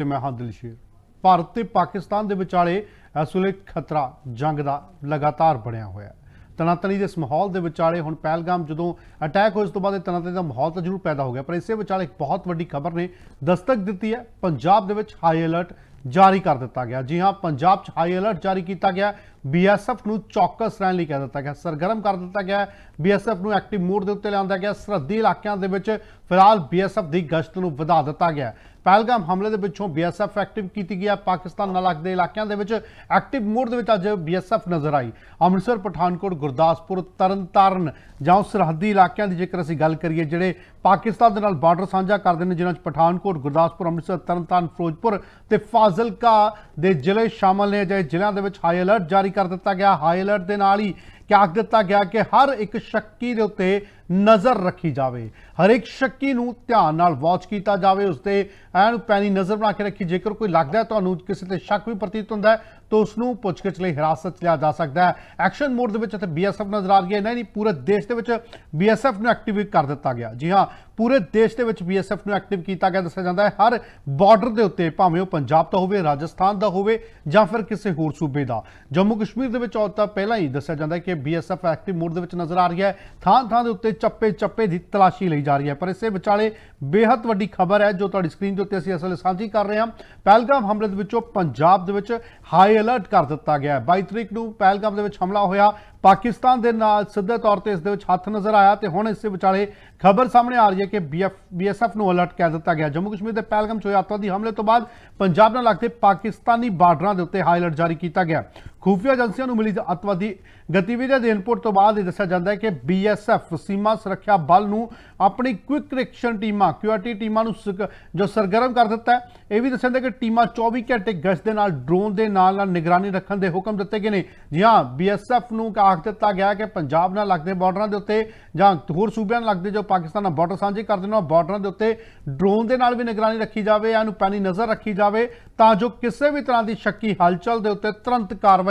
ਤੇ ਮੈਂ ਹਾਂ ਦਿਲਸ਼ੀਰ। ਭਾਰਤ ਤੇ ਪਾਕਿਸਤਾਨ ਦੇ ਵਿਚਾਲੇ ਇਸ ਵੇਲੇ ਖਤਰਾ, ਜੰਗ ਦਾ ਲਗਾਤਾਰ ਬਣਿਆ ਹੋਇਆ ਹੈ। ਤਣਾਤਣੀ ਦੇ ਇਸ ਮਾਹੌਲ ਦੇ ਵਿਚਾਲੇ ਹੁਣ ਪਹਿਲਗਾਮ ਜਦੋਂ ਅਟੈਕ ਹੋਇਆ ਉਸ ਤੋਂ ਬਾਅਦ ਇਹ ਤਨਾਤਨੀ ਦਾ ਮਾਹੌਲ ਤਾਂ ਜ਼ਰੂਰ ਪੈਦਾ ਹੋ ਗਿਆ, ਪਰ ਇਸੇ ਵਿਚਾਲੇ ਇੱਕ ਬਹੁਤ ਵੱਡੀ ਖਬਰ ਨੇ, ਦਸਤਕ ਦਿੱਤੀ ਹੈ, ਪੰਜਾਬ ਦੇ ਵਿੱਚ ਹਾਈ ਅਲਰਟ ਜਾਰੀ ਕਰ ਦਿੱਤਾ ਗਿਆ। ਜੀ ਹਾਂ, ਪੰਜਾਬ 'ਚ ਹਾਈ ਅਲਰਟ ਜਾਰੀ ਕੀਤਾ ਗਿਆ ਬੀਐਸਐਫ ਨੂੰ ਚੌਕਸ ਰਹਿਣ ਲਈ ਕਹਿ ਦਿੱਤਾ ਗਿਆ, ਸਰਗਰਮ ਕਰ ਦਿੱਤਾ ਗਿਆ ਬੀਐਸਐਫ ਨੂੰ ਐਕਟਿਵ ਮੋਡ ਦੇ ਉੱਤੇ ਲਿਆਂਦਾ ਗਿਆ, ਸਰਹੱਦੀ ਇਲਾਕਿਆਂ ਦੇ ਵਿੱਚ ਫਿਲਹਾਲ ਬੀਐਸਐਫ ਦੀ ਗਸ਼ਤ ਨੂੰ ਵਧਾ ਦਿੱਤਾ ਗਿਆ। ਪਹਿਲਗਾਮ ਹਮਲੇ ਦੇ ਵਿੱਚੋਂ ਬੀਐਸਐਫ ਐਕਟਿਵ ਕੀਤੀ ਗਈ ਹੈ ਪਾਕਿਸਤਾਨ ਨਾਲ ਲੱਗਦੇ ਇਲਾਕਿਆਂ ਦੇ ਵਿੱਚ ਐਕਟਿਵ ਮੋਡ ਦੇ ਵਿੱਚ ਅੱਜ ਬੀਐਸਐਫ ਨਜ਼ਰ ਆਈ। ਅੰਮ੍ਰਿਤਸਰ, ਪਠਾਨਕੋਟ, ਗੁਰਦਾਸਪੁਰ, ਤਰਨਤਾਰਨ ਜਾਂ ਸਰਹੱਦੀ ਇਲਾਕਿਆਂ ਦੀ ਜੇਕਰ ਅਸੀਂ ਗੱਲ ਕਰੀਏ, ਜਿਹੜੇ ਪਾਕਿਸਤਾਨ ਦੇ ਨਾਲ ਬਾਰਡਰ ਸਾਂਝਾ ਕਰਦੇ ਨੇ, ਜਿਨ੍ਹਾਂ 'ਚ ਪਠਾਨਕੋਟ, ਗੁਰਦਾਸਪੁਰ, ਅੰਮ੍ਰਿਤਸਰ, ਤਰਨਤਾਰਨ, ਫਿਰੋਜ਼ਪੁਰ ਤੇ ਫਾਜ਼ਿਲਕਾ ਦੇ ਜ਼ਿਲ੍ਹੇ ਸ਼ਾਮਲ ਨੇ। ਅਜਿਹੇ ਜ਼ਿਲ੍ਹਿਆਂ ਦੇ ਵਿੱਚ ਹਾਈ ਅਲਰਟ ਜਾਰੀ ਕਰ ਦਿੱਤਾ ਗਿਆ। ਹਾਈ ਅਲਰਟ ਦੇ ਨਾਲ ਹੀ ਕਿਹਾ ਦਿੱਤਾ ਗਿਆ ਕਿ ਹਰ ਇੱਕ ਸ਼ੱਕੀ ਦੇ ਉੱਤੇ ਨਜ਼ਰ ਰੱਖੀ ਜਾਵੇ। ਹਰ ਇੱਕ ਸ਼ੱਕੀ ਨੂੰ ਧਿਆਨ ਨਾਲ ਵਾਚ ਕੀਤਾ ਜਾਵੇ ਉਸ ਤੇ ਐਨ ਪੈਣੀ ਨਜ਼ਰ ਬਣਾ ਕੇ ਰੱਖੀ। ਜੇਕਰ ਕੋਈ ਲੱਗਦਾ ਤੁਹਾਨੂੰ ਕਿਸੇ ਤੇ ਸ਼ੱਕ ਵੀ ਪ੍ਰਤੀਤ ਹੁੰਦਾ ਹੈ ਤਾਂ ਉਸ ਨੂੰ ਪੁੱਛਗਿੱਛ ਲਈ ਹਿਰਾਸਤ 'ਚ ਲਿਆ ਜਾ ਸਕਦਾ ਹੈ। ਐਕਸ਼ਨ ਮੋਡ ਦੇ ਵਿੱਚ ਇੱਥੇ ਬੀਐਸਐਫ ਨਜ਼ਰ ਆ ਰਹੀ ਹੈ। ਨਹੀਂ ਨਹੀਂ, ਪੂਰੇ ਦੇਸ਼ ਦੇ ਵਿੱਚ ਬੀਐਸਐਫ ਨੂੰ ਐਕਟੀਵੇਟ ਕਰ ਦਿੱਤਾ ਗਿਆ। ਜੀ ਹਾਂ ਪੂਰੇ ਦੇਸ਼ ਦੇ ਵਿੱਚ ਬੀਐਸਐਫ ਨੂੰ ਐਕਟਿਵ ਕੀਤਾ ਗਿਆ, ਦੱਸਿਆ ਜਾਂਦਾ ਹੈ, ਹਰ ਬਾਰਡਰ ਦੇ ਉੱਤੇ ਭਾਵੇਂ ਉਹ ਪੰਜਾਬ ਦਾ ਹੋਵੇ, ਰਾਜਸਥਾਨ ਦਾ ਹੋਵੇ ਜਾਂ ਫਿਰ ਕਿਸੇ ਹੋਰ ਸੂਬੇ ਦਾ। ਜੰਮੂ ਕਸ਼ਮੀਰ ਦੇ ਵਿੱਚ ਔਰਤਾਂ ਪਹਿਲਾਂ ਹੀ ਦੱਸਿਆ ਜਾਂਦਾ ਹੈ ਕਿ ਬੀਐਸਐਫ ਐਕਟਿਵ ਮੋਡ ਦੇ ਵਿੱਚ ਨਜ਼ਰ ਆ ਰਹੀ ਹੈ। ਥਾਂ ਥਾਂ ਦੇ ਉੱਤੇ ਚੱਪੇ ਚੱਪੇ ਦੀ ਤਲਾਸ਼ੀ ਲਈ ਜਾ ਰਹੀ ਹੈ। ਪਰ ਇਸੇ ਵਿਚਾਲੇ ਬੇਹੱਦ ਵੱਡੀ ਖਬਰ ਹੈ ਜੋ ਤੁਹਾਡੀ ਸਕਰੀਨ ਦੇ ਉੱਤੇ ਅਸੀਂ ਅਸਲ ਸਾਂਝੀ ਕਰ ਰਹੇ ਹਾਂ। ਪਹਿਲਗਾਮ ਹਮਲੇ ਦੇ ਵਿੱਚੋਂ ਪੰਜਾਬ ਦੇ ਵਿੱਚ ਹਾਈ ਅਲਰਟ ਕਰ ਦਿੱਤਾ ਗਿਆ ਹੈ। 22 ਤਰੀਕ ਨੂੰ ਪਹਿਲਗਾਮ ਦੇ ਵਿੱਚ ਹਮਲਾ ਹੋਇਆ। ਪਾਕਿਸਤਾਨ ਦੇ ਨਾਲ ਸਿੱਧੇ ਤੌਰ ਤੇ ਇਸ ਦੇ ਵਿੱਚ ਹੱਥ ਨਜ਼ਰ ਆਇਆ ਤੇ ਹੁਣ ਇਸੇ ਵਿਚਾਲੇ ਖਬਰ ਸਾਹਮਣੇ ਆ ਰਹੀ ਹੈ ਕਿ ਬੀਐਫ ਬੀਐਸਐਫ ਨੂੰ ਅਲਰਟ ਕਰ ਦਿੱਤਾ ਗਿਆ। ਜੰਮੂ ਕਸ਼ਮੀਰ ਦੇ ਪਹਿਲਗਾਮ ਚੋਂ ਹੋਏ ਅੱਤਵਾਦੀ ਹਮਲੇ ਤੋਂ ਬਾਅਦ ਪੰਜਾਬ ਨਾਲ ਲੱਗਦੇ ਪਾਕਿਸਤਾਨੀ ਬਾਰਡਰਾਂ ਦੇ ਉੱਤੇ ਹਾਈ ਅਲਰਟ ਜਾਰੀ ਕੀਤਾ ਗਿਆ। ਖੂਫੀਆ ਏਜੰਸੀਆਂ ਨੂੰ ਮਿਲੀ ਅੱਤਵਾਦੀ ਗਤੀਵਿਧੀਆਂ ਦੇ ਇਨਪੁਟ ਤੋਂ ਬਾਅਦ ਇਹ ਦੱਸਿਆ ਜਾਂਦਾ ਹੈ ਕਿ ਬੀਐਸਐਫ ਸੀਮਾ ਸੁਰੱਖਿਆ ਬਲ ਨੂੰ ਆਪਣੀ ਕੁਇਕ ਰਿਐਕਸ਼ਨ ਟੀਮਾਂ, ਕਿਊਆਰਟੀ ਟੀਮਾਂ ਨੂੰ ਸਕ- ਜੋ ਸਰਗਰਮ ਕਰ ਦਿੱਤਾ ਹੈ। ਇਹ ਵੀ ਦੱਸਿਆ ਜਾਂਦਾ ਕਿ ਟੀਮਾਂ 24 ਘੰਟੇ ਗਸ਼ਤ ਦੇ ਨਾਲ, ਡਰੋਨ ਦੇ ਨਾਲ ਨਾਲ ਨਿਗਰਾਨੀ ਰੱਖਣ ਦੇ ਹੁਕਮ ਦਿੱਤੇ ਗਏ ਨੇ। ਜੀ ਹਾਂ ਬੀਐਸਐਫ ਨੂੰ ਆਖ ਦਿੱਤਾ ਗਿਆ ਕਿ ਪੰਜਾਬ ਨਾਲ ਲੱਗਦੇ ਬਾਰਡਰਾਂ ਦੇ ਉੱਤੇ ਜਾਂ ਹੋਰ ਸੂਬਿਆਂ ਨਾਲ ਲੱਗਦੇ ਜੋ ਪਾਕਿਸਤਾਨ ਨਾਲ ਬਾਰਡਰ ਸਾਂਝੇ ਕਰਦੇ ਨੇ ਉਹ ਬਾਰਡਰਾਂ ਦੇ ਉੱਤੇ ਡਰੋਨ ਦੇ ਨਾਲ ਵੀ ਨਿਗਰਾਨੀ ਰੱਖੀ ਜਾਵੇ ਇਹਨੂੰ ਪੈਣੀ ਨਜ਼ਰ ਰੱਖੀ ਜਾਵੇ, ਤਾਂ ਜੋ ਕਿਸੇ ਵੀ ਤਰ੍ਹਾਂ ਦੀ ਸ਼ੱਕੀ ਹਲਚਲ ਦੇ ਉੱਤੇ ਤੁਰੰਤ ਕਾਰਵਾਈ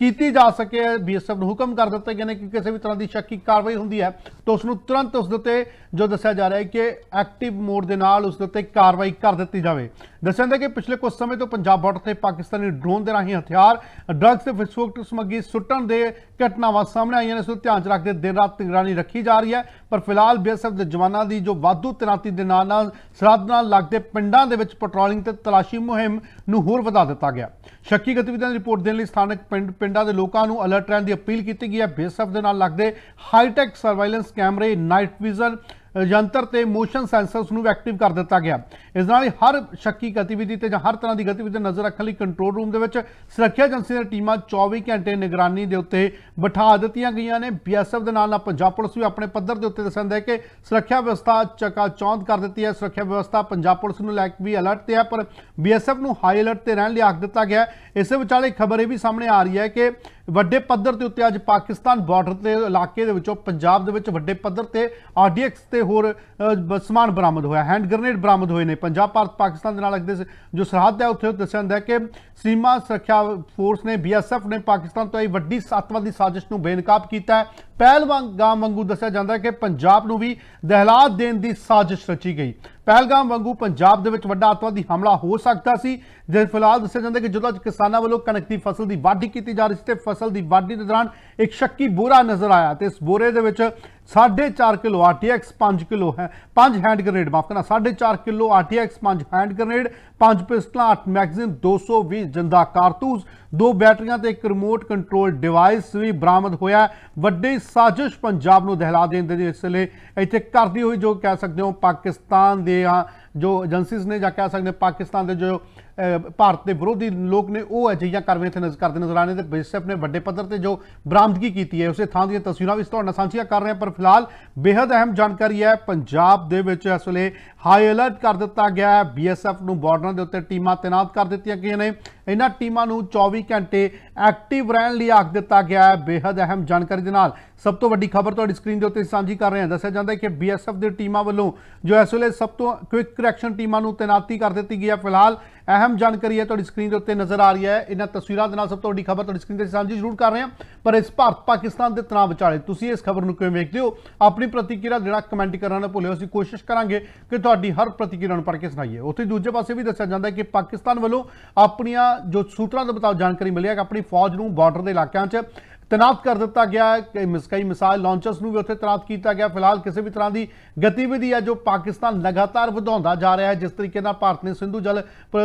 ਕੀਤੀ ਜਾ ਸਕੇ। ਬੀਐਸਐਫ ਨੂੰ ਹੁਕਮ ਕਰ ਦਿੱਤੇ ਗਏ ਨੇ ਕਿ ਕਿਸੇ ਵੀ ਤਰ੍ਹਾਂ ਦੀ ਸ਼ੱਕੀ ਕਾਰਵਾਈ ਹੁੰਦੀ ਹੈ, ਤਾਂ ਉਸ ਨੂੰ ਤੁਰੰਤ ਉਸ ਦੇ ਉੱਤੇ ਜੋ ਦੱਸਿਆ ਜਾ ਰਿਹਾ ਹੈ ਕਿ ਐਕਟਿਵ ਮੋਡ ਦੇ ਨਾਲ ਉਸ ਦੇ ਉੱਤੇ ਕਾਰਵਾਈ ਕਰ ਦਿੱਤੀ ਜਾਵੇ। ਦੱਸਿਆ ਜਾਂਦਾ ਕਿ ਪਿਛਲੇ ਕੁਝ ਸਮੇਂ ਤੋਂ ਪੰਜਾਬ ਬਾਰਡਰ ਤੇ ਪਾਕਿਸਤਾਨੀ ਡਰੋਨ ਦੇ ਰਾਹੀਂ ਹਥਿਆਰ ਡਰੱਗਸ ਤੇ ਵਿਸਫੋਟਕ ਸਮੱਗਰੀ ਸੁੱਟਣ ਦੇ ਘਟਨਾਵਾਂ ਸਾਹਮਣੇ ਆਈਆਂ ਨੇ, ਇਸ ਨੂੰ ਧਿਆਨ 'ਚ ਰੱਖਦੇ ਦਿਨ ਰਾਤ ਨਿਗਰਾਨੀ ਰੱਖੀ ਜਾ ਰਹੀ ਹੈ। ਪਰ ਫਿਲਹਾਲ ਬੀਐਸਐਫ ਦੇ ਜਵਾਨਾਂ ਦੀ ਜੋ ਵਾਧੂ ਤੈਨਾਤੀ ਦੇ ਨਾਲ ਨਾਲ ਸਰਹੱਦ ਨਾਲ ਲੱਗਦੇ ਪਿੰਡਾਂ ਦੇ ਵਿੱਚ ਪੈਟਰੋਲਿੰਗ ਤੇ ਤਲਾਸ਼ੀ ਮੁਹਿੰਮ ਨੂੰ ਹੋਰ ਵਧਾ ਦਿੱਤਾ ਗਿਆ। ਸ਼ੱਕੀ ਗਤੀਵਿਧੀਆਂ ਦੀ ਰਿਪੋਰਟ ਦੇਣ ਲਈ ਸਥਾਨਕ ਪਿੰਡ, ਪਿੰਡਾਂ ਦੇ ਲੋਕਾਂ ਨੂੰ ਅਲਰਟ ਰਹਿਣ ਦੀ ਅਪੀਲ ਕੀਤੀ ਗਈ ਹੈ। ਬੀਐਸਐਫ ਦੇ ਨਾਲ ਲੱਗਦੇ ਹਾਈਟੈਕ ਸਰਵੇਲੈਂਸ ਕੈਮਰੇ ਨਾਈਟ ਵਿਜ਼ਨ ਯੰਤਰ ਤੇ ਮੋਸ਼ਨ ਸੈਂਸਰਸ ਨੂੰ ਵੀ ਐਕਟਿਵ ਕਰ ਦਿੱਤਾ ਗਿਆ। ਇਸ ਨਾਲ ਹੀ ਹਰ ਸ਼ੱਕੀ ਗਤੀਵਿਧੀ ਤੇ ਜਾਂ ਹਰ ਤਰ੍ਹਾਂ ਦੀ ਗਤੀਵਿਧੀ ਤੇ ਨਜ਼ਰ ਰੱਖਣ ਲਈ ਕੰਟਰੋਲ ਰੂਮ ਦੇ ਵਿੱਚ ਸੁਰੱਖਿਆ ਏਜੰਸੀਆਂ ਦੀਆਂ ਟੀਮਾਂ 24 ਘੰਟੇ ਨਿਗਰਾਨੀ ਦੇ ਉੱਤੇ ਬਿਠਾ ਦਿੱਤੀਆਂ ਗਈਆਂ ਨੇ। ਬੀਐਸਐਫ ਦੇ ਨਾਲ ਨਾਲ ਪੰਜਾਬ ਪੁਲਿਸ ਵੀ ਆਪਣੇ ਪੱਧਰ ਦੇ ਉੱਤੇ ਦੱਸਦਾ ਹੈ ਕਿ ਸੁਰੱਖਿਆ ਵਿਵਸਥਾ ਚਕਾ ਚੌਂਧ ਕਰ ਦਿੱਤੀ ਹੈ। ਸੁਰੱਖਿਆ ਵਿਵਸਥਾ ਪੰਜਾਬ ਪੁਲਿਸ ਨੂੰ ਲੈ ਕੇ ਵੀ ਅਲਰਟ ਤੇ ਹੈ, ਪਰ ਬੀਐਸਐਫ ਨੂੰ ਹਾਈ ਅਲਰਟ ਤੇ ਰਹਿਣ ਲਈ ਆਖ ਦਿੱਤਾ ਗਿਆ ਇਸੇ ਵਿਚਾਲੇ ਖਬਰ ਇਹ ਵੀ ਸਾਹਮਣੇ ਆ ਰਹੀ ਹੈ ਕਿ ਵੱਡੇ ਪੱਧਰ ਦੇ ਉੱਤੇ ਅੱਜ ਪਾਕਿਸਤਾਨ ਬਾਰਡਰ ਦੇ ਇਲਾਕੇ ਦੇ ਵਿੱਚੋਂ ਪੰਜਾਬ ਦੇ ਵਿੱਚ ਵੱਡੇ ਪੱਧਰ ਤੇ ਆਰਡੀਐਕਸ ਤੇ ਹੋਰ ਅ, ਬ- ਸਮਾਨ ਬਰਾਮਦ ਹੋਇਆ। ਹੈਂਡ ਗ੍ਰਨੇਡ ਬਰਾਮਦ ਹੋਏ ਨੇ। ਪੰਜਾਬ ਭਾਰਤ ਪਾਕਿਸਤਾਨ ਦੇ ਨਾਲ ਲੱਗਦੇ ਸ- ਜੋ ਸਰਹੱਦ ਹੈ ਉੱਥੇ ਦੱਸਿਆ ਜਾਂਦਾ ਹੈ ਕਿ ਸੀਮਾ ਸੁਰੱਖਿਆ ਫੋਰਸ ਨੇ ਬੀਐਸਐਫ ਨੇ ਪਾਕਿਸਤਾਨ ਤੋਂ ਇਹ ਵੱਡੀ ਸੱਤਵਾਦੀ ਸਾਜ਼ਿਸ਼ ਨੂੰ ਬੇਨਕਾਬ ਕੀਤਾ ਹੈ। ਪਹਿਲਗਾਮ ਵਾਂਗੂ ਦੱਸਿਆ ਜਾਂਦਾ ਹੈ ਕਿ ਪੰਜਾਬ ਨੂੰ ਵੀ ਦਹਿਲਾ ਦੇਣ ਦੀ ਸਾਜ਼ਿਸ਼ ਰਚੀ ਗਈ। ਪਹਿਲਗਾਮ ਵਾਂਗੂ ਪੰਜਾਬ ਦੇ ਵਿੱਚ ਵੱਡਾ ਅੱਤਵਾਦੀ ਹਮਲਾ ਹੋ ਸਕਦਾ ਸੀ। ਜੇ ਫਿਲਹਾਲ ਦੱਸਿਆ ਜਾਂਦਾ ਕਿ ਜਦੋਂ ਅੱਜ ਕਿਸਾਨਾਂ ਵੱਲੋਂ ਕਣਕ ਦੀ ਫਸਲ ਦੀ ਵਾਢੀ ਕੀਤੀ ਜਾ ਰਹੀ ਸੀ ਤੇ ਫਸਲ ਦੀ ਵਾਢੀ ਦੇ ਦੌਰਾਨ ਇੱਕ ਸ਼ੱਕੀ ਬੋਰਾ ਨਜ਼ਰ ਆਇਆ ਤੇ ਇਸ ਬੋਰੇ ਦੇ ਵਿੱਚ 4.5 ਕਿਲੋ ਆਰਟੀਐਕਸ 5 ਕਿਲੋ ਹੈ 5 ਹੈਂਡ ਗ੍ਰਨੇਡ, ਮਾਫ ਕਰਨਾ 4.5 ਕਿਲੋ ਆਰਟੀਐਕਸ 5 ਹੈਂਡ ਗ੍ਰੇਨੇਡ 5 ਪਿਸਟਲਾਂ 8 ਮੈਗਜ਼ੀਨ 220 ਜਿੰਦਾ ਕਾਰਤੂਸ, ਦੋ ਬੈਟਰੀਆਂ ਤੇ ਇੱਕ ਰਿਮੋਟ ਕੰਟਰੋਲ ਡਿਵਾਈਸ ਵੀ ਬਰਾਮਦ ਹੋਇਆ ਵੱਡੀ ਸਾਜ਼ਿਸ਼ ਪੰਜਾਬ ਨੂੰ ਦਹਿਲਾ ਦੇਣ ਦੇ ਇਸ ਲਈ ਇੱਥੇ ਕਰਦੀ ਹੋਈ ਜੋ ਕਹਿ ਸਕਦੇ ਹੋ ਪਾਕਿਸਤਾਨ ਦੇ ਜੋ ਏਜੰਸੀਜ਼ ਨੇ ਜਾਂ ਕਹਿ ਸਕਦੇ ਪਾਕਿਸਤਾਨ ਦੇ ਜੋ ਭਾਰਤ ਦੇ ਵਿਰੋਧੀ ਲੋਕ ਨੇ ਉਹ ਅਜਿਹੀਆਂ ਕਾਰਵਾਈਆਂ ਇੱਥੇ ਨਜ਼ਰ ਕਰਦੇ ਨਜ਼ਰ ਆਣੇ ਤੇ ਬੀਐਸਐਫ ਨੇ ਵੱਡੇ ਪੱਧਰ ਤੇ ਜੋ ਬਰਾਮਦਗੀ ਕੀਤੀ ਹੈ, ਉਸੇ ਥਾਂ ਦੀਆਂ ਤਸਵੀਰਾਂ ਵੀ ਤੁਹਾਡੇ ਨਾਲ ਸਾਂਝੀਆਂ ਕਰ ਰਹੇ ਹਾਂ, ਪਰ ਫਿਲਹਾਲ ਬੇहद ਅਹਿਮ ਜਾਣਕਾਰੀ ਹੈ, ਪੰਜਾਬ ਦੇ ਵਿੱਚ ਇਸ ਵੇਲੇ ਹਾਈ ਅਲਰਟ ਕਰ ਦਿੱਤਾ ਗਿਆ ਹੈ, ਬੀਐਸਐਫ ਨੂੰ ਬਾਰਡਰਾਂ ਦੇ ਉੱਤੇ ਟੀਮਾਂ ਤਾਇਨਾਤ ਕਰ ਦਿੱਤੀਆਂ ਗਈਆਂ ਨੇ, ਇਹਨਾਂ ਟੀਮਾਂ ਨੂੰ 24 ਘੰਟੇ ਐਕਟਿਵ ਰਹਿਣ ਲਈ ਆਖ ਦਿੱਤਾ ਗਿਆ ਹੈ ਬੇहद ਅਹਿਮ ਜਾਣਕਾਰੀ ਦੇ ਨਾਲ। ਸਭ ਤੋਂ ਵੱਡੀ ਖਬਰ ਤੁਹਾਡੀ ਸਕਰੀਨ ਦੇ ਉੱਤੇ ਸਾਂਝੀ ਕਰ ਰਹੇ ਹਾਂ, ਦੱਸਿਆ ਜਾਂਦਾ ਹੈ ਕਿ ਬੀਐਸਐਫ ਦੀ ਟੀਮਾਂ ਵੱਲੋਂ ਜੋ ਇਸ ਵੇਲੇ ਸਭ ਤੋਂ ਕੁਇਕ ਕਰੈਕਸ਼ਨ ਟੀਮਾਂ ਨੂੰ ਤਾਇਨਾਤੀ ਕਰ ਦਿੱਤੀ ਗਈ ਹੈ, ਫਿਲਹਾਲ ਅਹਿਮ ਜਾਣਕਾਰੀ ਹੈ ਤੁਹਾਡੀ ਸਕਰੀਨ ਦੇ ਉੱਤੇ ਨਜ਼ਰ ਆ ਰਹੀ ਹੈ। ਇਹਨਾਂ ਤਸਵੀਰਾਂ ਦੇ ਨਾਲ ਸਭ ਤੋਂ ਵੱਡੀ ਖਬਰ ਤੁਹਾਡੀ ਸਕਰੀਨ ਤੇ ਸਾਂਝੀ ਜ਼ਰੂਰ ਕਰ ਰਹੇ ਹਾਂ। ਪਰ ਇਸ ਭਾਰਤ ਪਾਕਿਸਤਾਨ ਦੇ ਤਣਾਅ ਵਿਚਾਲੇ ਤੁਸੀਂ ਇਸ ਖਬਰ ਨੂੰ ਕਿਵੇਂ ਵੇਖਦੇ ਹੋ? ਆਪਣੀ ਪ੍ਰਤੀਕਿਰਿਆ ਜਿਹੜਾ ਕਮੈਂਟ ਕਰਨਾ ਨਾ ਭੁੱਲਿਓ ਅਸੀਂ ਕੋਸ਼ਿਸ਼ ਕਰਾਂਗੇ ਕਿ ਤੁਹਾਡੀ ਹਰ ਪ੍ਰਤੀਕਿਰਿਆ ਨੂੰ ਪੜ੍ਹ ਕੇ ਸੁਣਾਈਏ। ਉੱਥੇ ਦੂਜੇ ਪਾਸੇ ਵੀ ਦੱਸਿਆ ਜਾਂਦਾ ਹੈ ਕਿ ਪਾਕਿਸਤਾਨ ਵੱਲੋਂ ਆਪਣੀਆਂ ਜੋ ਸੂਤਰਾਂ ਦੇ ਮੁਤਾਬਕ ਜਾਣਕਾਰੀ ਮਿਲੀ ਹੈ ਕਿ ਆਪਣੀ ਫੌਜ ਨੂੰ ਬਾਰਡਰ ਦੇ ਇਲਾਕਿਆਂ 'ਚ ਤੈਨਾਤ ਕਰ ਦਿੱਤਾ ਗਿਆ ਹੈ। ਕਿ ਮਿਸ- ਕਈ ਮਿਸਾਈਲ ਲਾਂਚਰਸ ਨੂੰ ਵੀ ਉੱਥੇ ਤੈਨਾਤ ਕੀਤਾ ਗਿਆ। ਫਿਲਹਾਲ ਕਿਸੇ ਵੀ ਤਰ੍ਹਾਂ ਦੀ ਗਤੀਵਿਧੀ ਹੈ ਜੋ ਪਾਕਿਸਤਾਨ ਲਗਾਤਾਰ ਵਧਾਉਂਦਾ ਜਾ ਰਿਹਾ ਹੈ। ਜਿਸ ਤਰੀਕੇ ਨਾਲ ਭਾਰਤ ਨੇ ਸਿੰਧੂ ਜਲ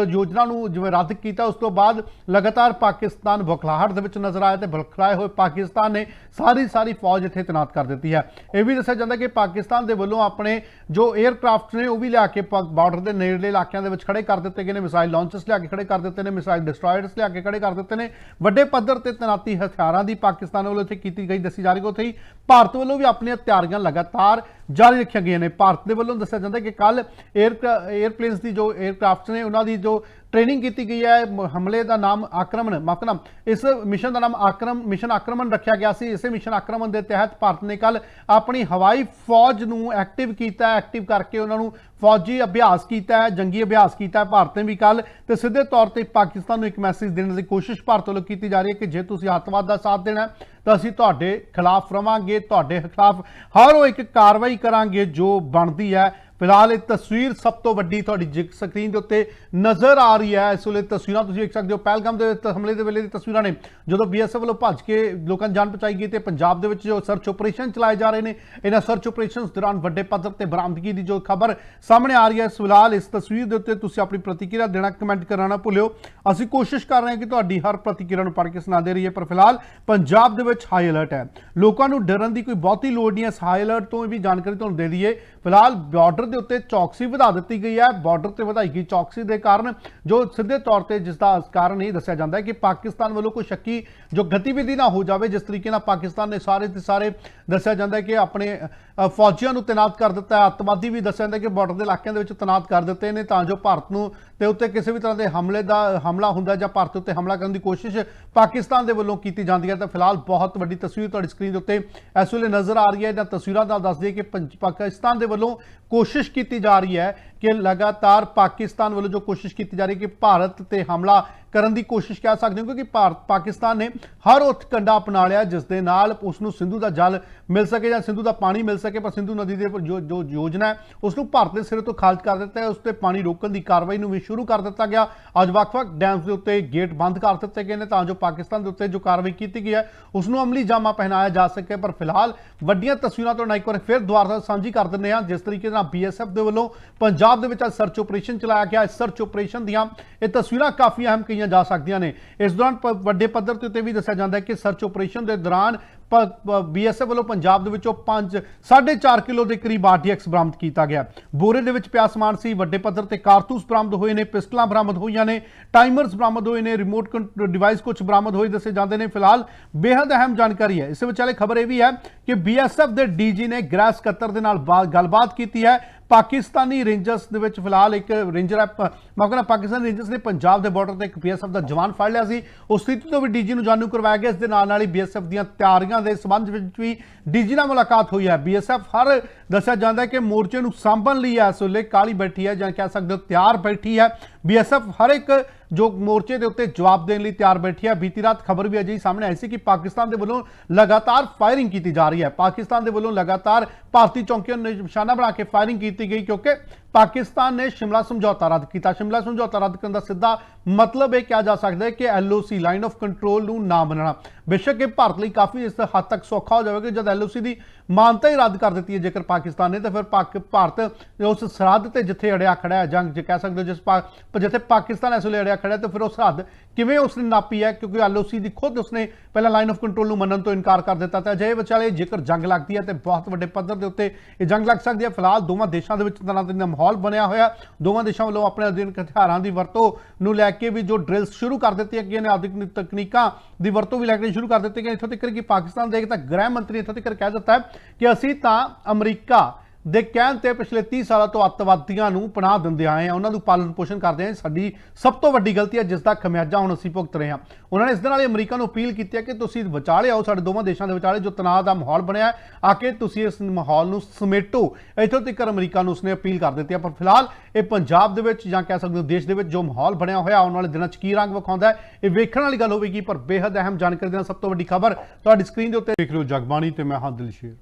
ਯੋਜਨਾ ਨੂੰ ਜਿਵੇਂ ਰੱਦ ਕੀਤਾ, ਉਸ ਤੋਂ ਬਾਅਦ ਲਗਾਤਾਰ ਪਾਕਿਸਤਾਨ ਬੁਖਲਾਹਟ ਦੇ ਵਿੱਚ ਨਜ਼ਰ ਆਇਆ ਤੇ ਬੁਖਲਾਏ ਹੋਏ ਪਾਕਿਸਤਾਨ ਨੇ ਸਾਰੀ ਸਾਰੀ ਫੌਜ ਇੱਥੇ ਤੈਨਾਤ ਕਰ ਦਿੱਤੀ ਹੈ। ਇਹ ਵੀ ਦੱਸਿਆ ਜਾਂਦਾ ਕਿ ਪਾਕਿਸਤਾਨ ਦੇ ਵੱਲੋਂ ਆਪਣੇ ਜੋ 에ਅਰਕ੍ਰਾਫਟ ਨੇ, ਉਹ ਵੀ ਲਿਆ ਕੇ ਬਾਰਡਰ ਦੇ ਨੇੜਲੇ ਇਲਾਕਿਆਂ ਦੇ ਵਿੱਚ ਖੜੇ ਕਰ ਦਿੱਤੇ ਗਏ ਨੇ। ਮਿਸਾਈਲ ਲਾਂਚਰਸ ਲਿਆ ਕੇ ਖੜੇ ਕਰ ਦਿੱਤੇ ਨੇ। ਮਿਸਾਈਲ ਡਿਸਟਰੋਇਰਸ ਲਿਆ ਕੇ ਖੜੇ ਕਰ ਦਿੱਤੇ ਨੇ। ਵੱਡੇ ਪੱਧਰ ਤੇ ਤੈਨਾਤੀ ਹਥਿਆਰਾਂ ਦੀ ਪਾਕਿਸਤਾਨ ਵੱਲੋਂ ਇੱਥੇ ਕੀਤੀ ਗਈ ਦੱਸੀ ਜਾ ਰਹੀ ਹੈ ਉੱਥੇ ਹੀ ਭਾਰਤ ਵੱਲੋਂ ਵੀ ਆਪਣੀਆਂ ਤਿਆਰੀਆਂ ਲਗਾਤਾਰ ਜਾਰੀ ਰੱਖੀਆਂ ਗਈਆਂ ਨੇ। ਭਾਰਤ ਦੇ ਵੱਲੋਂ ਦੱਸਿਆ ਜਾਂਦਾ ਕਿ ਕੱਲ 에ਅਰ ਏਅਰਪਲੇਨਸ ਦੀ ਜੋ 에ਅਰਕ੍ਰਾਫਟ ਨੇ, ਉਹਨਾਂ ਦੀ ਜੋ ਟ੍ਰੇਨਿੰਗ ਕੀਤੀ ਗਈ ਹੈ ਹਮਲੇ ਦਾ ਨਾਮ ਆਕਰਮਣ ਮਤਲਬ ਇਸ ਮਿਸ਼ਨ ਦਾ ਨਾਮ ਆਕਰਮ ਮਿਸ਼ਨ ਆਕਰਮਣ ਰੱਖਿਆ ਗਿਆ ਸੀ। ਇਸੇ ਮਿਸ਼ਨ ਆਕਰਮਣ ਦੇ ਤਹਿਤ ਭਾਰਤ ਨੇ ਕੱਲ ਆਪਣੀ ਹਵਾਈ ਫੌਜ ਨੂੰ ਐਕਟਿਵ ਕੀਤਾ ਐਕਟਿਵ ਕਰਕੇ ਉਹਨਾਂ ਨੂੰ ਫੌਜੀ ਅਭਿਆਸ ਕੀਤਾ ਹੈ, ਜੰਗੀ ਅਭਿਆਸ ਕੀਤਾ ਹੈ। ਭਾਰਤ ਨੇ ਵੀ ਕੱਲ ਤੇ ਸਿੱਧੇ ਤੌਰ ਤੇ ਪਾਕਿਸਤਾਨ ਨੂੰ ਇੱਕ ਮੈਸੇਜ ਦੇਣ ਦੀ ਕੋਸ਼ਿਸ਼ ਭਾਰਤ ਵੱਲੋਂ ਕੀਤੀ ਜਾ ਰਹੀ ਹੈ ਕਿ ਜੇ ਤੁਸੀਂ ਹੱਤਵਾਦ ਦਾ ਸਾਥ ਦੇਣਾ ਹੈ ਤਾਂ ਅਸੀਂ ਤੁਹਾਡੇ ਖਿਲਾਫ ਰਵਾਂਗੇ, ਤੁਹਾਡੇ ਖਿਲਾਫ ਹਰ ਉਹ ਇੱਕ ਕਾਰਵਾਈ ਕਰਾਂਗੇ ਜੋ ਬਣਦੀ ਹੈ। ਫਿਲਹਾਲ ਇਹ ਤਸਵੀਰ ਸਭ ਤੋਂ ਵੱਡੀ ਤੁਹਾਡੀ ਜਿ- ਸਕਰੀਨ ਦੇ ਉੱਤੇ ਨਜ਼ਰ ਆ ਰਹੀ ਹੈ। ਇਸ ਵੇਲੇ ਤਸਵੀਰਾਂ ਤੁਸੀਂ ਵੇਖ ਸਕਦੇ ਹੋ, ਪਹਿਲਗਾਮ ਦੇ ਹਮਲੇ ਦੇ ਵੇਲੇ ਦੀ ਤਸਵੀਰਾਂ ਨੇ। ਜਦੋਂ ਬੀਐਸਐਫ ਵੱਲੋਂ ਭੱਜ ਕੇ ਲੋਕਾਂ ਨੂੰ ਜਾਨ ਬਚਾਈ ਗਈ ਤੇ ਪੰਜਾਬ ਦੇ ਵਿੱਚ ਜੋ ਸਰਚ ਆਪਰੇਸ਼ਨ ਚਲਾਏ ਜਾ ਰਹੇ ਨੇ, ਇਹਨਾਂ ਸਰਚ ਆਪਰੇਸ਼ਨਸ ਦੌਰਾਨ ਵੱਡੇ ਪੱਧਰ ਤੇ ਬਰਾਮਦਗੀ ਦੀ ਜੋ ਖਬਰ ਸਾਹਮਣੇ ਆ ਰਹੀ ਹੈ। ਇਸ ਫਿਲਹਾਲ ਇਸ ਤਸਵੀਰ ਦੇ ਉੱਤੇ ਤੁਸੀਂ ਆਪਣੀ ਪ੍ਰਤੀਕਿਰਿਆ ਦੇਣਾ ਕਮੈਂਟ ਕਰਨਾ ਭੁੱਲਿਓ। ਅਸੀਂ ਕੋਸ਼ਿਸ਼ ਕਰ ਰਹੇ ਹਾਂ ਕਿ ਤੁਹਾਡੀ ਹਰ ਪ੍ਰਤੀਕਿਰਿਆ ਨੂੰ ਪੜ੍ਹ ਕੇ ਸੁਣਾਉਂਦੇ ਰਹੀਏ, ਪਰ ਫਿਲਹਾਲ ਪੰਜਾਬ ਦੇ ਵਿੱਚ ਹਾਈ ਅਲਰਟ ਹੈ। ਲੋਕਾਂ ਨੂੰ ਡਰਨ ਦੀ ਕੋਈ ਬਹੁਤੀ ਲੋੜ ਨਹੀਂ ਹੈ। ਇਸ ਹਾਈ ਅਲਰਟ ਤੋਂ ਵੀ ਜਾਣਕਾਰੀ ਤੁਹਾਨੂੰ ਦੇ ਦਈਏ। ਫਿਲਹਾਲ ਬਾਰਡਰ ਦੇ ਉੱਤੇ ਚੌਕਸੀ ਵਧਾ ਦਿੱਤੀ ਗਈ ਹੈ। ਬਾਰਡਰ ਤੇ ਵਧਾਈ ਗਈ ਚੌਕਸੀ ਦੇ ਕਾਰਨ, ਜੋ ਸਿੱਧੇ ਤੌਰ ਤੇ ਜਿਸ ਦਾ ਕਾਰਨ ਇਹ ਦੱਸਿਆ ਜਾਂਦਾ ਹੈ ਕਿ ਪਾਕਿਸਤਾਨ ਵੱਲੋਂ ਕੋਈ ਸ਼ੱਕੀ ਜੋ ਗਤੀਵਿਧੀ ਨਾ ਹੋ ਜਾਵੇ, ਜਿਸ ਤਰੀਕੇ ਨਾਲ ਪਾਕਿਸਤਾਨ ਨੇ ਸਾਰੇ ਦੇ ਸਾਰੇ ਦੱਸਿਆ ਜਾਂਦਾ ਹੈ ਕਿ ਆਪਣੇ ਫੌਜੀਆਂ ਨੂੰ ਤੈਨਾਤ ਕਰ ਦਿੱਤਾ ਹੈ। ਅੱਤਵਾਦੀ ਵੀ ਦੱਸਿਆ ਜਾਂਦਾ ਕਿ ਬਾਰਡਰ ਦੇ ਇਲਾਕਿਆਂ ਦੇ ਵਿੱਚ ਤੈਨਾਤ ਕਰ ਦਿੱਤੇ ਨੇ, ਤਾਂ ਜੋ ਭਾਰਤ ਨੂੰ ਤੇ ਉੱਤੇ ਕਿਸੇ ਵੀ ਤਰ੍ਹਾਂ ਦੇ ਹਮਲੇ ਦਾ, ਹਮਲਾ ਹੁੰਦਾ ਜਾਂ ਭਾਰਤ ਉੱਤੇ ਹਮਲਾ ਕਰਨ ਦੀ ਕੋਸ਼ਿਸ਼ ਪਾਕਿਸਤਾਨ ਦੇ ਵੱਲੋਂ ਕੀਤੀ ਜਾਂਦੀ ਹੈ। ਤਾਂ ਫਿਲਹਾਲ ਬਹੁਤ ਵੱਡੀ ਤਸਵੀਰ ਤੁਹਾਡੀ ਸਕਰੀਨ ਦੇ ਉੱਤੇ ਇਸ ਵੇਲੇ ਨਜ਼ਰ ਆ ਰਹੀ ਹੈ। ਇਹਨਾਂ ਤਸਵੀਰਾਂ ਨਾਲ ਦੱਸ ਦਈਏ ਕਿ ਪੰਜ- ਪਾਕਿਸਤਾਨ ਦੇ ਵੱਲੋਂ ਕੋਸ਼ਿਸ਼ ਕੋਸ਼ਿਸ਼ ਕੀਤੀ ਜਾ ਰਹੀ ਹੈ ਕਿ ਲਗਾਤਾਰ ਪਾਕਿਸਤਾਨ ਵੱਲੋਂ ਜੋ ਕੋਸ਼ਿਸ਼ ਕੀਤੀ ਜਾ ਰਹੀ ਹੈ ਕਿ ਭਾਰਤ ਤੇ ਹਮਲਾ ਕਰਨ ਦੀ ਕੋਸ਼ਿਸ਼ ਕਹਿ ਸਕਦੇ ਹੋ, ਕਿਉਂਕਿ ਭਾਰਤ, ਪਾਕਿਸਤਾਨ ਨੇ ਹਰ ਉਹ ਕੰਡਾ ਅਪਣਾ ਲਿਆ, ਜਿਸ ਦੇ ਨਾਲ ਉਸ ਨੂੰ ਸਿੰਧੂ ਦਾ ਜਲ ਮਿਲ ਸਕੇ ਜਾਂ ਸਿੰਧੂ ਦਾ ਪਾਣੀ ਮਿਲ ਸਕੇ, ਪਰ ਸਿੰਧੂ ਨਦੀ ਦੇ ਜੋ ਜੋ ਯੋਜਨਾ ਹੈ ਉਸ ਨੂੰ ਭਾਰਤ ਦੇ ਸਿਰੇ ਤੋਂ ਖਾਰਜ ਕਰ ਦਿੱਤਾ ਹੈ ਉਸ ਤੇ ਪਾਣੀ ਰੋਕਣ ਦੀ ਕਾਰਵਾਈ ਨੂੰ ਵੀ ਸ਼ੁਰੂ ਕਰ ਦਿੱਤਾ ਗਿਆ। ਅੱਜ ਵੱਖ-ਵੱਖ ਡੈਮਸ ਦੇ ਉੱਤੇ ਗੇਟ ਬੰਦ ਕਰ ਦਿੱਤੇ ਗਏ ਨੇ, ਤਾਂ ਜੋ ਪਾਕਿਸਤਾਨ ਦੇ ਉੱਤੇ ਜੋ ਕਾਰਵਾਈ ਕੀਤੀ ਗਈ ਹੈ ਉਸ ਨੂੰ ਅਮਲੀ ਜਾਮਾ ਪਹਿਨਾਇਆ ਜਾ ਸਕੇ। ਪਰ ਫਿਲਹਾਲ ਵੱਡੀਆਂ ਤਸਵੀਰਾਂ ਤੋਂ ਇੱਕ ਵਾਰ ਫਿਰ ਦੁਬਾਰਾ ਸਾਂਝੀ ਕਰ ਦਿੰਦੇ ਹਾਂ, ਜਿਸ ਤਰੀਕੇ ਨਾਲ ਬੀਐਸਐਫ ਦੇ ਵੱਲੋਂ ਪੰਜਾਬ ਦੇ ਵਿੱਚ ਅੱਜ ਸਰਚ ਆਪਰੇਸ਼ਨ ਚਲਾਇਆ ਗਿਆ। ਇਸ ਸਰਚ ਆਪਰੇਸ਼ਨ ਦੀਆਂ ਇਹ ਤਸਵੀਰਾਂ ਕਾਫੀ ਅਹਿਮ ਕਹੀਆਂ ਜਾ ਸਕਦੀਆਂ ਨੇ। ਇਸ ਦੌਰਾਨ ਵੱਡੇ ਪੱਧਰ ਤੇ ਉੱਤੇ ਵੀ ਦੱਸਿਆ ਜਾਂਦਾ ਹੈ ਕਿ ਸਰਚ ਆਪਰੇਸ਼ਨ ਦੇ ਦੌਰਾਨ ਬੀਐਸਐਫ ਵੱਲੋਂ ਪੰਜਾਬ ਦੇ ਵਿੱਚੋਂ 5 4.5 ਕਿਲੋ ਦੇ ਕਰੀਬ ਆਰਟੀਐਕਸ ਬਰਾਮਦ ਕੀਤਾ ਗਿਆ। ਬੋਰੇ ਦੇ ਵਿੱਚ ਪਿਆ ਸਮਾਨ ਸੀ, ਵੱਡੇ ਪੱਧਰ ਤੇ ਕਾਰਤੂਸ ਬਰਾਮਦ ਹੋਏ ਨੇ, ਪਿਸਟਲਾਂ ਬਰਾਮਦ ਹੋਈਆਂ ਨੇ, ਟਾਈਮਰਸ ਬਰਾਮਦ ਹੋਏ ਨੇ ਰਿਮੋਟ ਡਿਵਾਈਸ ਕੁਝ ਬਰਾਮਦ ਹੋਏ ਦੱਸੇ ਜਾਂਦੇ ਨੇ। ਫਿਲਹਾਲ ਬੇहद ਅਹਿਮ ਜਾਣਕਾਰੀ ਹੈ। ਇਸ ਵਿਚਾਲੇ ਖਬਰ ਇਹ ਵੀ ਹੈ ਕਿ ਬੀਐਸਐਫ ਦੇ ਡੀਜੀ ਨੇ ਗ੍ਰਹਿ ਸਕੱਤਰ ਦੇ ਨਾਲ ਗੱਲਬਾਤ ਕੀਤੀ ਹੈ। ਪਾਕਿਸਤਾਨੀ ਰੇਂਜਰਸ ਦੇ ਵਿੱਚ ਫਿਲਹਾਲ ਇੱਕ ਰੇਂਜਰ ਹੈ ਮੈਂ ਕਹਿੰਦਾ ਪਾਕਿਸਤਾਨੀ ਰੇਂਜਰਸ ਨੇ ਪੰਜਾਬ ਦੇ ਬਾਰਡਰ ਤੇ ਇੱਕ ਬੀਐਸਐਫ ਦਾ ਜਵਾਨ ਫੜ ਲਿਆ ਸੀ। ਉਸ ਸਥਿਤੀ ਤੋਂ ਵੀ ਡੀਜੀ ਨੂੰ ਜਾਣੂ ਕਰਵਾਇਆ ਗਿਆ। ਇਸ ਦੇ ਨਾਲ ਨਾਲ ਹੀ ਬੀਐਸਐਫ ਦੀਆਂ ਤਿਆਰੀਆਂ ਦੇ ਸੰਬੰਧ ਵਿੱਚ ਵੀ ਡੀਜੀ ਨਾਲ ਮੁਲਾਕਾਤ ਹੋਈ ਹੈ। ਬੀਐਸਐਫ ਹਰ ਦੱਸਿਆ ਜਾਂਦਾ ਹੈ ਕਿ ਮੋਰਚੇ ਨੂੰ ਸਾਂਭਣ ਲਈ ਇਸ ਵੇਲੇ ਕਾਲੀ ਬੈਠੀ ਹੈ ਜਾਂ ਕਹਿ ਸਕਦੇ ਹੋ ਤਿਆਰ ਬੈਠੀ ਹੈ। ਬੀਐਸਐਫ ਹਰ ਇੱਕ ਜੋ ਮੋਰਚੇ ਦੇ ਉੱਤੇ ਜਵਾਬ ਦੇਣ ਲਈ ਤਿਆਰ ਬੈਠੀ ਹੈ ਬੀਤੀ ਰਾਤ ਖਬਰ ਵੀ ਅਜਿਹੀ ਸਾਹਮਣੇ ਆਈ ਸੀ ਕਿ ਪਾਕਿਸਤਾਨ ਦੇ ਵੱਲੋਂ ਲਗਾਤਾਰ ਫਾਇਰਿੰਗ ਕੀਤੀ ਜਾ ਰਹੀ ਹੈ। ਪਾਕਿਸਤਾਨ ਦੇ ਵੱਲੋਂ ਲਗਾਤਾਰ ਭਾਰਤੀ ਚੌਕੀਆਂ ਨੂੰ ਨਿਸ਼ਾਨਾ ਬਣਾ ਕੇ ਫਾਇਰਿੰਗ ਕੀਤੀ ਗਈ ਕਿਉਂਕਿ ਪਾਕਿਸਤਾਨ ਨੇ ਸ਼ਿਮਲਾ ਸਮਝੌਤਾ ਰੱਦ ਕੀਤਾ। ਸ਼ਿਮਲਾ ਸਮਝੌਤਾ ਰੱਦ ਕਰਨ ਦਾ ਸਿੱਧਾ ਮਤਲਬ ਇਹ ਕਿਹਾ ਜਾ ਸਕਦਾ ਹੈ ਕਿ ਐਲਓਸੀ ਲਾਈਨ ਆਫ ਕੰਟਰੋਲ ਨੂੰ ਨਾ ਮੰਨਣਾ। ਬੇਸ਼ੱਕ ਇਹ ਭਾਰਤ ਲਈ ਕਾਫੀ ਇਸ ਹੱਦ ਤੱਕ ਸੌਖਾ ਹੋ ਜਾਵੇਗਾ ਜਦ ਐਲਓਸੀ ਦੀ ਮਾਨਤਾ ਹੀ ਰੱਦ ਕਰ ਦਿੱਤੀ ਹੈ ਜੇਕਰ ਪਾਕਿਸਤਾਨ ਨੇ, ਤਾਂ ਫਿਰ ਪਾਕ ਭਾਰਤ ਉਸ ਸਰਹੱਦ ਤੇ ਜਿੱਥੇ ਅੜਿਆ ਖੜਾ ਹੈ, ਜੰਗ ਜੇ ਕਹਿ ਸਕਦੇ ਹੋ, ਜਿਸ ਪਾ, ਪਰ ਜਿੱਥੇ ਪਾਕਿਸਤਾਨ ਇਸ ਵੇਲੇ ਅੜਿਆ ਖੜਾ ਹੈ, ਤਾਂ ਫਿਰ ਉਹ ਸਰਹੱਦ ਕਿਵੇਂ ਉਸਨੇ ਨਾਪੀ ਹੈ? ਕਿਉਂਕਿ ਐਲਓਸੀ ਦੀ ਖੁਦ ਉਸਨੇ ਪਹਿਲਾਂ ਲਾਈਨ ਆਫ ਕੰਟਰੋਲ ਨੂੰ ਮੰਨਣ ਤੋਂ ਇਨਕਾਰ ਕਰ ਦਿੱਤਾ ਤਾਂ ਅਜਿਹੇ ਵਿਚਾਲੇ ਜੇਕਰ ਜੰਗ ਲੱਗਦੀ ਹੈ, ਤੇ ਬਹੁਤ ਵੱਡੇ ਪੱਧਰ ਦੇ ਉੱਤੇ ਇਹ ਜੰਗ ਲੱਗ ਸਕਦੀ ਹੈ। ਫਿਲਹਾਲ ਦੋਵਾਂ ਦੇਸ਼ਾਂ ਦੇ ਵਿੱਚ ਤਣਾਅ ਦਾ ਮਾਹੌਲ ਬਣਿਆ ਹੋਇਆ। ਦੋਵਾਂ ਦੇਸ਼ਾਂ ਵੱਲੋਂ ਆਪਣੇ ਆਧੁਨਿਕ ਹਥਿਆਰਾਂ ਦੀ ਵਰਤੋਂ ਨੂੰ ਲੈ ਕੇ ਵੀ ਜੋ ਡਰਿਲਸ ਸ਼ੁਰੂ ਕਰ ਦਿੱਤੀਆਂ ਗਈਆਂ ਨੇ, ਆਧੁਨਿਕ ਤਕਨੀਕਾਂ ਦੀ ਵਰਤੋਂ ਵੀ ਲੈ ਕੇ ਸ਼ੁਰੂ ਕਰ ਦਿੱਤੀ ਗਈ ਇੱਥੋਂ ਤੱਕ ਕਿ ਪਾਕਿਸਤਾਨ ਦੇ ਇੱਕ ਤਾਂ ਗ੍ਰਹਿ ਮੰਤਰੀ ਇੱਥੋਂ ਤੱਕ ਕਹਿ ਦਿੱਤਾ ਹੈ ਕਿ ਅਸੀਂ ਤਾਂ ਅਮਰੀਕਾ ਦੇ ਕਹਿਣ ਤੇ ਪਿਛਲੇ 30 ਸਾਲਾਂ ਤੋਂ ਅੱਤਵਾਦੀਆਂ ਨੂੰ ਪਨਾਹ ਦਿੰਦੇ ਆਏ ਆ, ਉਹਨਾਂ ਨੂੰ ਪਾਲਣ ਪੋਸ਼ਣ ਕਰਦੇ ਆ। ਸਾਡੀ ਸਭ ਤੋਂ ਵੱਡੀ ਗਲਤੀ ਹੈ, ਜਿਸ ਦਾ ਖਮਿਆਜਾ ਹੁਣ ਅਸੀਂ ਭੁਗਤ ਰਹੇ ਹਾਂ। ਉਹਨਾਂ ਨੇ ਇਸ ਦੇ ਨਾਲ ਹੀ ਅਮਰੀਕਾ ਨੂੰ ਅਪੀਲ ਕੀਤੀ ਹੈ ਕਿ ਤੁਸੀਂ ਵਿਚਾਲੇ ਆਓ, ਸਾਡੇ ਦੋਵਾਂ ਦੇਸ਼ਾਂ ਦੇ ਵਿਚਾਲੇ ਜੋ ਤਣਾਅ ਦਾ ਮਾਹੌਲ ਬਣਿਆ ਆ ਕੇ ਤੁਸੀਂ ਇਸ ਮਾਹੌਲ ਨੂੰ ਸਮੇਟੋ। ਇੱਥੋਂ ਤੱਕ ਅਮਰੀਕਾ ਨੂੰ ਉਸਨੇ ਅਪੀਲ ਕਰ ਦਿੱਤੀ ਹੈ, ਪਰ ਫਿਲਹਾਲ ਇਹ ਪੰਜਾਬ ਦੇ ਵਿੱਚ ਜਾਂ ਕਹਿ ਸਕਦੇ ਹੋ ਦੇਸ਼ ਦੇ ਵਿੱਚ ਜੋ ਮਾਹੌਲ ਬਣਿਆ ਹੋਇਆ, ਆਉਣ ਵਾਲੇ ਦਿਨਾਂ 'ਚ ਕੀ ਰੰਗ ਵਿਖਾਉਂਦਾ ਹੈ, ਇਹ ਵੇਖਣ ਵਾਲੀ ਗੱਲ ਹੋਵੇਗੀ, ਪਰ ਬੇहद ਅਹਿਮ ਜਾਣਕਾਰੀ ਦੇ ਨਾਲ ਸਭ ਤੋਂ ਵੱਡੀ ਖਬਰ ਤੁਹਾਡੀ ਸਕਰੀਨ ਦੇ ਉੱਤੇ ਦੇਖ ਰਹੇ ਹੋ ਜਗਬਾਣੀ ਤੇ ਮੈਂ ਹਾਂ ਦਿਲਸ਼ੇਰ।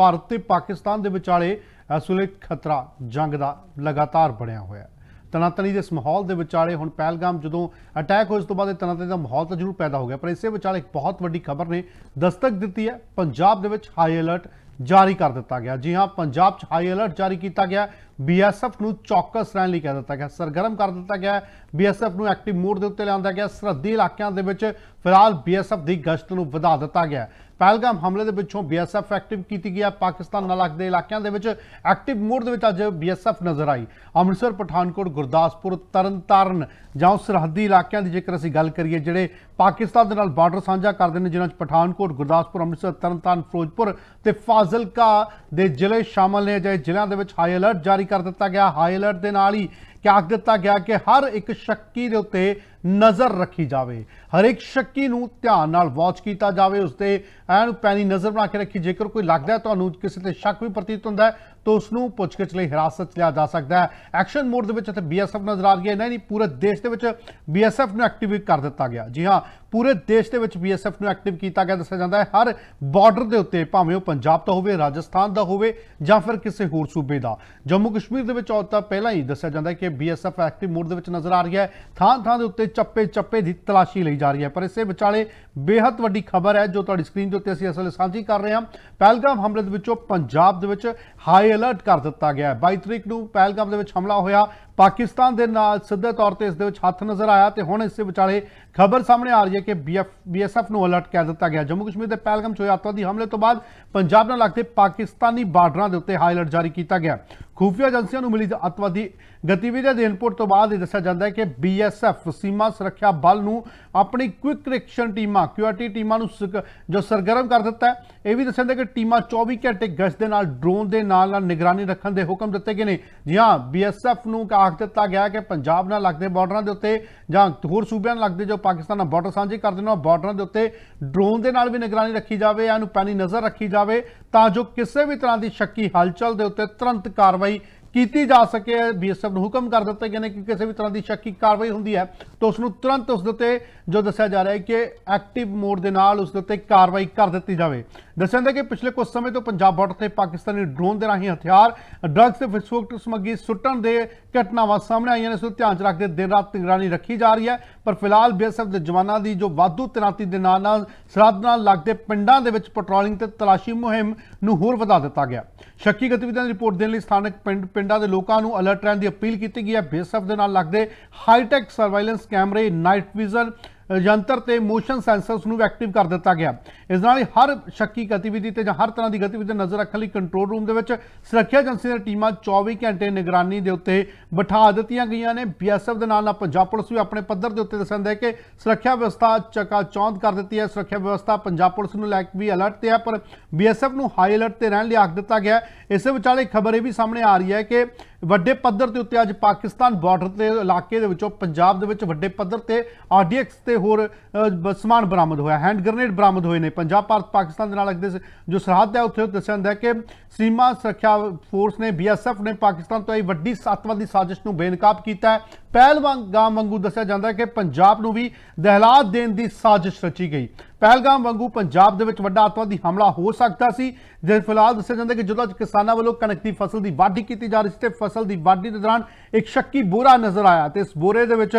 ਭਾਰਤ ਤੇ ਪਾਕਿਸਤਾਨ ਦੇ ਵਿਚਾਲੇ ਇਸ ਵੇਲੇ ਖਤਰਾ, ਜੰਗ ਦਾ ਲਗਾਤਾਰ ਬਣਿਆ ਹੋਇਆ ਹੈ। ਤਣਾਤਣੀ ਦੇ ਇਸ ਮਾਹੌਲ ਦੇ ਵਿਚਾਲੇ ਹੁਣ ਪਹਿਲਗਾਮ ਜਦੋਂ ਅਟੈਕ ਹੋਇਆ ਉਸ ਤੋਂ ਬਾਅਦ ਇਹ ਤਣਾਤਣੀ ਦਾ ਮਾਹੌਲ ਤਾਂ ਜ਼ਰੂਰ ਪੈਦਾ ਹੋ ਗਿਆ, ਪਰ ਇਸੇ ਵਿਚਾਲੇ ਇੱਕ ਬਹੁਤ ਵੱਡੀ ਖਬਰ ਨੇ ਦਸਤਕ ਦਿੱਤੀ ਹੈ। ਪੰਜਾਬ ਦੇ ਵਿੱਚ ਹਾਈ ਅਲਰਟ ਜਾਰੀ ਕਰ ਦਿੱਤਾ ਗਿਆ। ਜੀ ਹਾਂ, ਪੰਜਾਬ 'ਚ ਹਾਈ ਅਲਰਟ ਜਾਰੀ ਕੀਤਾ ਗਿਆ। ਬੀਐਸਐਫ ਨੂੰ ਚੌਕਸ ਰਹਿਣ ਲਈ ਕਹਿ ਦਿੱਤਾ ਗਿਆ। ਸਰਗਰਮ ਕਰ ਦਿੱਤਾ ਗਿਆ ਬੀਐਸਐਫ ਨੂੰ ਐਕਟਿਵ ਮੋਡ ਦੇ ਉੱਤੇ ਲਿਆਂਦਾ ਗਿਆ। ਸਰਹੱਦੀ ਇਲਾਕਿਆਂ ਦੇ ਵਿੱਚ ਫਿਲਹਾਲ ਬੀਐਸਐਫ ਦੀ ਗਸ਼ਤ ਨੂੰ ਵਧਾ ਦਿੱਤਾ ਗਿਆ ਪਹਿਲਗਾਮ ਹਮਲੇ ਦੇ ਪਿੱਛੋਂ ਬੀਐਸਐਫ ਐਕਟਿਵ ਕੀਤੀ ਗਿਆ ਪਾਕਿਸਤਾਨ ਨਾਲ ਲੱਗਦੇ ਇਲਾਕਿਆਂ ਦੇ ਵਿੱਚ ਐਕਟਿਵ ਮੋਡ ਦੇ ਵਿੱਚ ਅੱਜ ਬੀਐਸਐਫ ਨਜ਼ਰ ਆਈ। ਅੰਮ੍ਰਿਤਸਰ, ਪਠਾਨਕੋਟ, ਗੁਰਦਾਸਪੁਰ, ਤਰਨਤਾਰਨ ਜਾਂ ਉਸ ਸਰਹੱਦੀ ਇਲਾਕਿਆਂ ਦੀ ਜੇਕਰ ਅਸੀਂ ਗੱਲ ਕਰੀਏ, ਜਿਹੜੇ ਪਾਕਿਸਤਾਨ ਦੇ ਨਾਲ ਬਾਰਡਰ ਸਾਂਝਾ ਕਰਦੇ ਨੇ, ਜਿਨ੍ਹਾਂ 'ਚ ਪਠਾਨਕੋਟ, ਗੁਰਦਾਸਪੁਰ, ਅੰਮ੍ਰਿਤਸਰ, ਤਰਨਤਾਰਨ, ਫਿਰੋਜ਼ਪੁਰ ਤੇ ਫਾਜ਼ਿਲਕਾ ਦੇ ਜ਼ਿਲ੍ਹੇ ਸ਼ਾਮਲ ਨੇ। ਅਜਿਹੇ ਜ਼ਿਲ੍ਹਿਆਂ ਦੇ ਵਿੱਚ ਹਾਈ ਅਲਰਟ ਜਾਰੀ ਕਰ ਦਿੱਤਾ ਗਿਆ। ਹਾਈ ਅਲਰਟ ਦੇ ਨਾਲ ਹੀ ਕਿਹਾ ਦਿੱਤਾ ਗਿਆ ਕਿ ਹਰ ਇੱਕ ਸ਼ੱਕੀ ਦੇ ਉੱਤੇ ਨਜ਼ਰ ਰੱਖੀ ਜਾਵੇ। ਹਰ ਇੱਕ ਸ਼ੱਕੀ ਨੂੰ ਧਿਆਨ ਨਾਲ ਵਾਚ ਕੀਤਾ ਜਾਵੇ ਉਸ ਤੇ ਐਨ ਪੈਣੀ ਨਜ਼ਰ ਬਣਾ ਕੇ ਰੱਖੀ। ਜੇਕਰ ਕੋਈ ਲੱਗਦਾ ਤੁਹਾਨੂੰ ਕਿਸੇ ਤੇ ਸ਼ੱਕ ਵੀ ਪ੍ਰਤੀਤ ਹੁੰਦਾ ਹੈ, ਤਾਂ ਉਸ ਨੂੰ ਪੁੱਛਗਿੱਛ ਲਈ ਹਿਰਾਸਤ 'ਚ ਲਿਆ ਜਾ ਸਕਦਾ ਹੈ। ਐਕਸ਼ਨ ਮੋਡ ਦੇ ਵਿੱਚ ਇੱਥੇ ਬੀਐਸਐਫ ਨਜ਼ਰ ਆ ਰਹੀ ਹੈ। ਨਹੀਂ ਨਹੀਂ, ਪੂਰੇ ਦੇਸ਼ ਦੇ ਵਿੱਚ ਬੀਐਸਐਫ ਨੂੰ ਐਕਟਿਵੇਟ ਕਰ ਦਿੱਤਾ ਗਿਆ। ਜੀ ਹਾਂ, ਪੂਰੇ ਦੇਸ਼ ਦੇ ਵਿੱਚ ਬੀਐਸਐਫ ਨੂੰ ਐਕਟਿਵ ਕੀਤਾ ਗਿਆ, ਦੱਸਿਆ ਜਾਂਦਾ ਹੈ। ਹਰ ਬਾਰਡਰ ਦੇ ਉੱਤੇ, ਭਾਵੇਂ ਉਹ ਪੰਜਾਬ ਦਾ ਹੋਵੇ, ਰਾਜਸਥਾਨ ਦਾ ਹੋਵੇ, ਜਾਂ ਫਿਰ ਕਿਸੇ ਹੋਰ ਸੂਬੇ ਦਾ। ਜੰਮੂ ਕਸ਼ਮੀਰ ਦੇ ਵਿੱਚ ਔਰਤਾਂ ਪਹਿਲਾਂ ਹੀ ਦੱਸਿਆ ਜਾਂਦਾ ਹੈ ਕਿ ਬੀਐਸਐਫ ਐਕਟਿਵ ਮੋਡ ਦੇ ਵਿੱਚ ਨਜ਼ਰ ਆ ਰਹੀ ਹੈ। ਥਾਂ ਥਾਂ ਦੇ ਉੱਤੇ ਚੱਪੇ ਚੱਪੇ ਦੀ ਤਲਾਸ਼ੀ ਲਈ ਜਾ ਰਹੀ ਹੈ। ਪਰ ਇਸੇ ਵਿਚਾਲੇ ਬੇਹੱਦ ਵੱਡੀ ਖਬਰ ਹੈ ਜੋ ਤੁਹਾਡੀ ਸਕਰੀਨ ਦੇ ਉੱਤੇ ਅਸੀਂ ਅਸਲ ਸਾਂਝੀ ਕਰ ਰਹੇ ਹਾਂ। ਪਹਿਲਗਾਮ ਹਮਲੇ ਦੇ ਵਿੱਚੋਂ ਪੰਜਾਬ ਦੇ ਵਿੱਚ ਹਾਈ ਅਲਰਟ ਕਰ ਦਿੱਤਾ ਗਿਆ ਹੈ। 22 ਤਰੀਕ ਨੂੰ ਪਹਿਲਗਾਮ ਦੇ ਵਿੱਚ ਹਮਲਾ ਹੋਇਆ। ਪਾਕਿਸਤਾਨ ਦੇ ਨਾਲ ਸਿੱਧੇ ਤੌਰ ਤੇ ਇਸ ਦੇ ਵਿੱਚ ਹੱਥ ਨਜ਼ਰ ਆਇਆ ਤੇ ਹੁਣ ਇਸੇ ਵਿਚਾਲੇ ਖਬਰ ਸਾਹਮਣੇ ਆ ਰਹੀ ਹੈ ਕਿ ਬੀਐਫ ਬੀਐਸਐਫ ਨੂੰ ਅਲਰਟ ਕਰ ਦਿੱਤਾ ਗਿਆ। ਜੰਮੂ ਕਸ਼ਮੀਰ ਦੇ ਪਹਿਲਗਾਮ 'ਚ ਹੋਏ ਅੱਤਵਾਦੀ ਹਮਲੇ ਤੋਂ ਬਾਅਦ ਪੰਜਾਬ ਨਾਲ ਲੱਗਦੇ ਪਾਕਿਸਤਾਨੀ ਬਾਰਡਰਾਂ ਦੇ ਉੱਤੇ ਹਾਈ ਅਲਰਟ ਜਾਰੀ ਕੀਤਾ ਗਿਆ। ਖੂਫੀਆ ਏਜੰਸੀਆਂ ਨੂੰ ਮਿਲੀ ਅੱਤਵਾਦੀ ਗਤੀਵਿਧੀਆਂ ਦੇ ਇਨਪੁਟ ਤੋਂ ਬਾਅਦ ਇਹ ਦੱਸਿਆ ਜਾਂਦਾ ਹੈ ਕਿ ਬੀਐਸਐਫ ਸੀਮਾ ਸੁਰੱਖਿਆ ਬਲ ਨੂੰ ਆਪਣੀ ਕੁਇਕ ਰਿਐਕਸ਼ਨ ਟੀਮਾਂ ਕਿਊਆਰਟੀ ਟੀਮਾਂ ਨੂੰ ਸਕ- ਜੋ ਸਰਗਰਮ ਕਰ ਦਿੱਤਾ ਹੈ, ਇਹ ਵੀ ਦੱਸਿਆ ਜਾਂਦਾ ਕਿ ਟੀਮਾਂ 24 ਘੰਟੇ ਗਸ਼ਤ ਦੇ ਨਾਲ ਡਰੋਨ ਦੇ ਨਾਲ ਨਾਲ ਨਿਗਰਾਨੀ ਰੱਖਣ ਦੇ ਹੁਕਮ ਦਿੱਤੇ ਗਏ ਨੇ। ਜੀ ਹਾਂ ਬੀਐਸਐਫ ਨੂੰ ਆਖ ਦਿੱਤਾ ਗਿਆ ਕਿ ਪੰਜਾਬ ਨਾਲ ਲੱਗਦੇ ਬਾਰਡਰਾਂ ਦੇ ਉੱਤੇ ਜਾਂ ਹੋਰ ਸੂਬਿਆਂ ਨਾਲ ਲੱਗਦੇ ਜੋ ਪਾਕਿਸਤਾਨ ਨਾਲ ਬਾਰਡਰ ਸਾਂਝੇ ਕਰਦੇ ਨੇ, ਉਹ ਬਾਰਡਰਾਂ ਦੇ ਉੱਤੇ ਡਰੋਨ ਦੇ ਨਾਲ ਵੀ ਨਿਗਰਾਨੀ ਰੱਖੀ ਜਾਵੇ, ਇਹਨੂੰ ਪੈਣੀ ਨਜ਼ਰ ਰੱਖੀ ਜਾਵੇ ਤਾਂ ਜੋ ਕਿਸੇ ਵੀ ਤਰ੍ਹਾਂ ਦੀ ਸ਼ੱਕੀ ਹਲਚਲ ਦੇ ਉੱਤੇ ਤੁਰੰਤ ਕਾਰਵਾਈ ਕੀਤੀ ਜਾ ਸਕੇ, ਬੀਐਸਐਫ ਨੂੰ ਹੁਕਮ ਕਰ ਦਿੱਤੇ ਗਏ ਨੇ ਕਿ ਕਿਸੇ ਵੀ ਤਰ੍ਹਾਂ ਦੀ ਸ਼ੱਕੀ ਕਾਰਵਾਈ ਹੁੰਦੀ ਹੈ, ਤਾਂ ਉਸ ਨੂੰ ਤੁਰੰਤ ਉਸ ਦੇ ਉੱਤੇ ਜੋ ਦੱਸਿਆ ਜਾ ਰਿਹਾ ਹੈ ਕਿ ਐਕਟਿਵ ਮੋਡ ਦੇ ਨਾਲ ਉਸ ਦੇ ਉੱਤੇ ਕਾਰਵਾਈ ਕਰ ਦਿੱਤੀ ਜਾਵੇ। ਦੱਸਿਆ ਜਾਂਦਾ ਕਿ ਪਿਛਲੇ ਕੁਝ ਸਮੇਂ ਤੋਂ ਪੰਜਾਬ ਬਾਰਡਰ ਤੇ ਪਾਕਿਸਤਾਨੀ ਡਰੋਨ ਦੇ ਰਾਹੀਂ ਹਥਿਆਰ, ਡਰੱਗਸ ਤੇ ਵਿਸਫੋਟਕ ਸਮੱਗਰੀ ਸੁੱਟਣ ਦੇ ਘਟਨਾਵਾਂ ਸਾਹਮਣੇ ਆਈਆਂ ਨੇ, ਇਸ ਨੂੰ ਧਿਆਨ 'ਚ ਰੱਖਦੇ ਦਿਨ ਰਾਤ ਨਿਗਰਾਨੀ ਰੱਖੀ ਜਾ ਰਹੀ ਹੈ। ਪਰ ਫਿਲਹਾਲ ਬੀਐਸਐਫ ਦੇ ਜਵਾਨਾਂ ਦੀ ਜੋ ਵਾਧੂ ਤੈਨਾਤੀ ਦੇ ਨਾਲ ਨਾਲ, ਸਰਹੱਦ ਨਾਲ ਲੱਗਦੇ ਪਿੰਡਾਂ ਦੇ ਵਿੱਚ ਪੈਟਰੋਲਿੰਗ ਤੇ ਤਲਾਸ਼ੀ ਮੁਹਿੰਮ ਨੂੰ ਹੋਰ ਵਧਾ ਦਿੱਤਾ ਗਿਆ। ਸ਼ੱਕੀ ਗਤੀਵਿਧੀਆਂ ਦੀ ਰਿਪੋਰਟ ਦੇਣ ਲਈ ਸਥਾਨਕ ਪਿੰਡ ਪਿੰਡਾਂ ਦੇ ਲੋਕਾਂ ਨੂੰ ਅਲਰਟ ਰਹਿਣ ਦੀ ਅਪੀਲ ਕੀਤੀ ਗਈ ਹੈ। ਬੀਐਸਐਫ ਦੇ ਨਾਲ ਲੱਗਦੇ ਹਾਈਟੈਕ ਸਰਵਾਈਲੈਂਸ ਕੈਮਰੇ ਨਾਈਟ ਵਿਜ਼ਨ ਯੰਤਰ ਤੇ ਮੋਸ਼ਨ ਸੈਂਸਰਸ ਨੂੰ ਐਕਟਿਵ ਕਰ ਦਿੱਤਾ ਗਿਆ। ਇਸ ਨਾਲ ਹੀ ਹਰ ਸ਼ੱਕੀ ਗਤੀਵਿਧੀ ਤੇ ਜਾਂ ਹਰ ਤਰ੍ਹਾਂ ਦੀ ਗਤੀਵਿਧੀ ਤੇ ਨਜ਼ਰ ਰੱਖਣ ਲਈ ਕੰਟਰੋਲ ਰੂਮ ਦੇ ਵਿੱਚ ਸੁਰੱਖਿਆ ਏਜੰਸੀ ਦੀਆਂ ਟੀਮਾਂ 24 ਘੰਟੇ ਨਿਗਰਾਨੀ ਦੇ ਉੱਤੇ ਬਿਠਾ ਦਿੱਤੀਆਂ ਗਈਆਂ ਨੇ। ਬੀਐਸਐਫ ਦੇ ਨਾਲ ਨਾਲ ਪੰਜਾਬ ਪੁਲਿਸ ਵੀ ਆਪਣੇ ਪੱਧਰ ਦੇ ਉੱਤੇ ਦੱਸਦਾ ਹੈ ਕਿ ਸੁਰੱਖਿਆ ਵਿਵਸਥਾ ਚਕਾ ਚੌਂਦ ਕਰ ਦਿੱਤੀ ਹੈ। ਸੁਰੱਖਿਆ ਵਿਵਸਥਾ ਪੰਜਾਬ ਪੁਲਿਸ ਨੂੰ ਲੈ ਕੇ ਵੀ ਅਲਰਟ ਤੇ ਹੈ ਪਰ ਬੀਐਸਐਫ ਨੂੰ ਹਾਈ ਅਲਰਟ ਤੇ ਰਹਿਣ ਲਈ ਆਖ ਦਿੱਤਾ ਗਿਆ। ਇਸੇ ਵਿਚਾਲੇ ਖਬਰ ਇਹ ਵੀ ਸਾਹਮਣੇ ਆ ਰਹੀ ਹੈ ਕਿ ਵੱਡੇ ਪੱਧਰ ਦੇ ਉੱਤੇ ਅੱਜ ਪਾਕਿਸਤਾਨ ਬਾਰਡਰ ਦੇ ਇਲਾਕੇ ਦੇ ਵਿੱਚੋਂ ਪੰਜਾਬ ਦੇ ਵਿੱਚ ਵੱਡੇ ਪੱਧਰ ਤੇ ਆਰਡੀਐਕਸ ਤੇ ਹੋਰ ਅ, ਬ- ਸਮਾਨ ਬਰਾਮਦ ਹੋਇਆ। ਹੈਂਡ ਗ੍ਰੇਨੇਡ ਬਰਾਮਦ ਹੋਏ ਨੇ। ਪੰਜਾਬ ਭਾਰਤ ਪਾਕਿਸਤਾਨ ਦੇ ਨਾਲ ਲੱਗਦੇ ਸ- ਜੋ ਸਰਹੱਦ ਹੈ ਉੱਥੇ ਦੱਸਿਆ ਜਾਂਦਾ ਕਿ ਸੀਮਾ ਸੁਰੱਖਿਆ ਫੋਰਸ ਨੇ ਬੀਐਸਐਫ ਨੇ ਪਾਕਿਸਤਾਨ ਤੋਂ ਇਹ ਵੱਡੀ ਸੱਤਵਾਦੀ ਸਾਜ਼ਿਸ਼ ਨੂੰ ਬੇਨਕਾਬ ਕੀਤਾ ਹੈ। ਪਹਿਲਗਾਮ ਵਾਂਗੂ ਦੱਸਿਆ ਜਾਂਦਾ ਕਿ ਪੰਜਾਬ ਨੂੰ ਵੀ ਦਹਿਲਾਤ ਦੇਣ ਦੀ ਸਾਜ਼ਿਸ਼ ਰਚੀ ਗਈ। ਪਹਿਲਗਾਮ ਵਾਂਗੂ ਪੰਜਾਬ ਦੇ ਵਿੱਚ ਵੱਡਾ ਅੱਤਵਾਦੀ ਹਮਲਾ ਹੋ ਸਕਦਾ ਸੀ। ਜੇ ਫਿਲਹਾਲ ਦੱਸਿਆ ਜਾਂਦਾ ਕਿ ਜਦੋਂ ਅੱਜ ਕਿਸਾਨਾਂ ਵੱਲੋਂ ਕਣਕ ਦੀ ਫਸਲ ਦੀ ਵਾਢੀ ਕੀਤੀ ਜਾ ਰਹੀ ਸੀ ਤੇ ਫਸਲ ਦੀ ਵਾਢੀ ਦੇ ਦੌਰਾਨ ਇੱਕ ਸ਼ੱਕੀ ਬੋਰਾ ਨਜ਼ਰ ਆਇਆ ਤੇ ਇਸ ਬੋਰੇ ਦੇ ਵਿੱਚ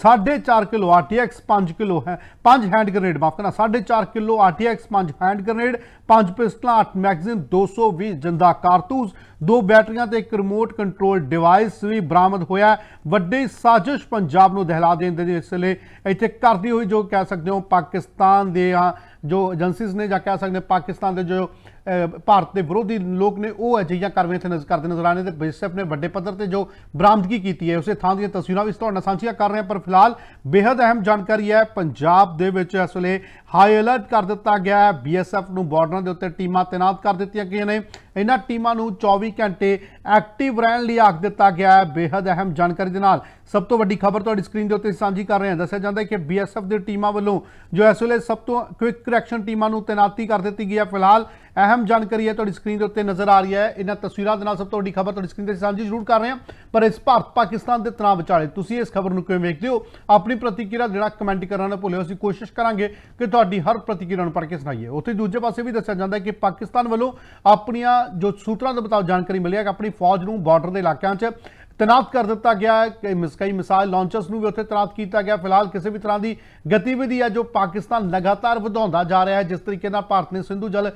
4.5 ਕਿਲੋ ਆਰਟੀਐਕਸ 5 ਕਿਲੋ ਹੈ 5 ਹੈਂਡ ਗ੍ਰੇਨੇਡ, ਮਾਫ ਕਰਨਾ 4.5 ਕਿਲੋ ਆਰਟੀਐਕਸ 5 ਹੈਂਡ ਗ੍ਰੇਨੇਡ 5 ਪਿਸਟਲਾਂ 8 ਮੈਗਜ਼ੀਨ 220 ਜਿੰਦਾ ਕਾਰਤੂਸ, ਦੋ ਬੈਟਰੀਆਂ ਤੇ ਇੱਕ ਰਿਮੋਟ ਕੰਟਰੋਲ ਡਿਵਾਈਸ ਵੀ ਬਰਾਮਦ ਹੋਇਆ ਵੱਡੀ ਸਾਜ਼ਿਸ਼ ਪੰਜਾਬ ਨੂੰ ਦਹਿਲਾ ਦੇਣ ਦੇ ਇਸ ਲਈ ਇੱਥੇ ਕਰਦੀ ਹੋਈ ਜੋ ਕਹਿ ਸਕਦੇ ਹੋ ਪਾਕਿਸਤਾਨ ਦੇ ਜੋ ਏਜੰਸੀਜ਼ ਨੇ ਜਾਂ ਕਹਿ ਸਕਦੇ ਹਾਂ ਪਾਕਿਸਤਾਨ ਦੇ ਜੋ ਭਾਰਤ ਦੇ ਵਿਰੋਧੀ ਲੋਕ ਨੇ ਉਹ ਅਜਿਹੀਆਂ ਕਾਰਵਾਈਆਂ ਇੱਥੇ ਨਜ਼ਰ ਕਰਦੇ ਨਜ਼ਰ ਆਣੇ ਤੇ ਬੀਐਸਐਫ ਨੇ ਵੱਡੇ ਪੱਧਰ ਤੇ ਜੋ ਬਰਾਮਦਗੀ ਕੀਤੀ ਹੈ, ਉਸੇ ਥਾਂ ਦੀਆਂ ਤਸਵੀਰਾਂ ਵੀ ਤੁਹਾਡੇ ਨਾਲ ਸਾਂਝੀਆਂ ਕਰ ਰਹੇ ਹਾਂ, ਪਰ ਫਿਲਹਾਲ ਬੇहद ਅਹਿਮ ਜਾਣਕਾਰੀ ਹੈ, ਪੰਜਾਬ ਦੇ ਵਿੱਚ ਇਸ ਵੇਲੇ ਹਾਈ ਅਲਰਟ ਕਰ ਦਿੱਤਾ ਗਿਆ ਹੈ ਬੀਐਸਐਫ ਨੂੰ ਬਾਰਡਰਾਂ ਦੇ ਉੱਤੇ ਟੀਮਾਂ ਤਾਇਨਾਤ ਕਰ ਦਿੱਤੀਆਂ ਗਈਆਂ ਨੇ। ਇਹਨਾਂ ਟੀਮਾਂ ਨੂੰ 24 ਘੰਟੇ ਐਕਟਿਵ ਰਹਿਣ ਲਈ ਆਖ ਦਿੱਤਾ ਗਿਆ ਹੈ। ਬੇहद ਅਹਿਮ ਜਾਣਕਾਰੀ ਦੇ ਨਾਲ ਸਭ ਤੋਂ ਵੱਡੀ ਖਬਰ ਤੁਹਾਡੀ ਸਕਰੀਨ ਦੇ ਉੱਤੇ ਸਾਂਝੀ ਕਰ ਰਹੇ ਹਾਂ। ਦੱਸਿਆ ਜਾਂਦਾ ਹੈ ਕਿ ਬੀਐਸਐਫ ਦੀ ਟੀਮਾਂ ਵੱਲੋਂ ਜੋ ਇਸ ਵੇਲੇ ਸਭ ਤੋਂ ਕੁਇਕ ਕਰੈਕਸ਼ਨ ਟੀਮਾਂ ਨੂੰ ਤਾਇਨਾਤੀ ਕਰ ਦਿੱਤੀ ਗਈ ਹੈ। ਫਿਲਹਾਲ ਅਹਿਮ ਜਾਣਕਾਰੀ ਹੈ, ਤੁਹਾਡੀ ਸਕਰੀਨ ਦੇ ਉੱਤੇ ਨਜ਼ਰ ਆ ਰਹੀ ਹੈ। ਇਹਨਾਂ ਤਸਵੀਰਾਂ ਦੇ ਨਾਲ ਸਭ ਤੋਂ ਵੱਡੀ ਖਬਰ ਤੁਹਾਡੀ ਸਕਰੀਨ ਤੇ ਸਾਂਝੀ ਜ਼ਰੂਰ ਕਰ ਰਹੇ ਹਾਂ। ਪਰ ਇਸ ਭਾਰਤ ਪਾਕਿਸਤਾਨ ਦੇ ਤਣਾਅ ਵਿਚਾਲੇ ਤੁਸੀਂ ਇਸ ਖਬਰ ਨੂੰ ਕਿਵੇਂ ਵੇਖਦੇ ਹੋ? ਆਪਣੀ ਪ੍ਰਤੀਕਿਰਿਆ ਜਿਹੜਾ ਕਮੈਂਟ ਕਰਨਾ ਨਾ ਭੁੱਲਿਓ ਅਸੀਂ ਕੋਸ਼ਿਸ਼ ਕਰਾਂਗੇ ਕਿ ਤੁਹਾਡੀ ਹਰ ਪ੍ਰਤੀਕਿਰਿਆ ਨੂੰ ਪੜ੍ਹ ਕੇ ਸੁਣਾਈਏ। ਉੱਥੇ ਦੂਜੇ ਪਾਸੇ ਵੀ ਦੱਸਿਆ ਜਾਂਦਾ ਹੈ ਕਿ ਪਾਕਿਸਤਾਨ ਵੱਲੋਂ ਆਪਣੀਆਂ ਜੋ ਸੂਤਰਾਂ ਦੇ ਮੁਤਾਬਕ ਜਾਣਕਾਰੀ ਮਿਲੀ ਹੈ ਕਿ ਆਪਣੀ ਫੌਜ ਨੂੰ ਬਾਰਡਰ ਦੇ ਇਲਾਕਿਆਂ 'ਚ ਤੈਨਾਤ ਕਰ ਦਿੱਤਾ ਗਿਆ ਹੈ। ਕਿ ਮਿਸ- ਕਈ ਮਿਸਾਈਲ ਲਾਂਚਰਸ ਨੂੰ ਵੀ ਉੱਥੇ ਤੈਨਾਤ ਕੀਤਾ ਗਿਆ। ਫਿਲਹਾਲ ਕਿਸੇ ਵੀ ਤਰ੍ਹਾਂ ਦੀ ਗਤੀਵਿਧੀ ਹੈ ਜੋ ਪਾਕਿਸਤਾਨ ਲਗਾਤਾਰ ਵਧਾਉਂਦਾ ਜਾ ਰਿਹਾ ਹੈ। ਜਿਸ ਤਰੀਕੇ ਨਾਲ ਭਾਰਤ ਨੇ ਸਿੰਧੂ ਜਲ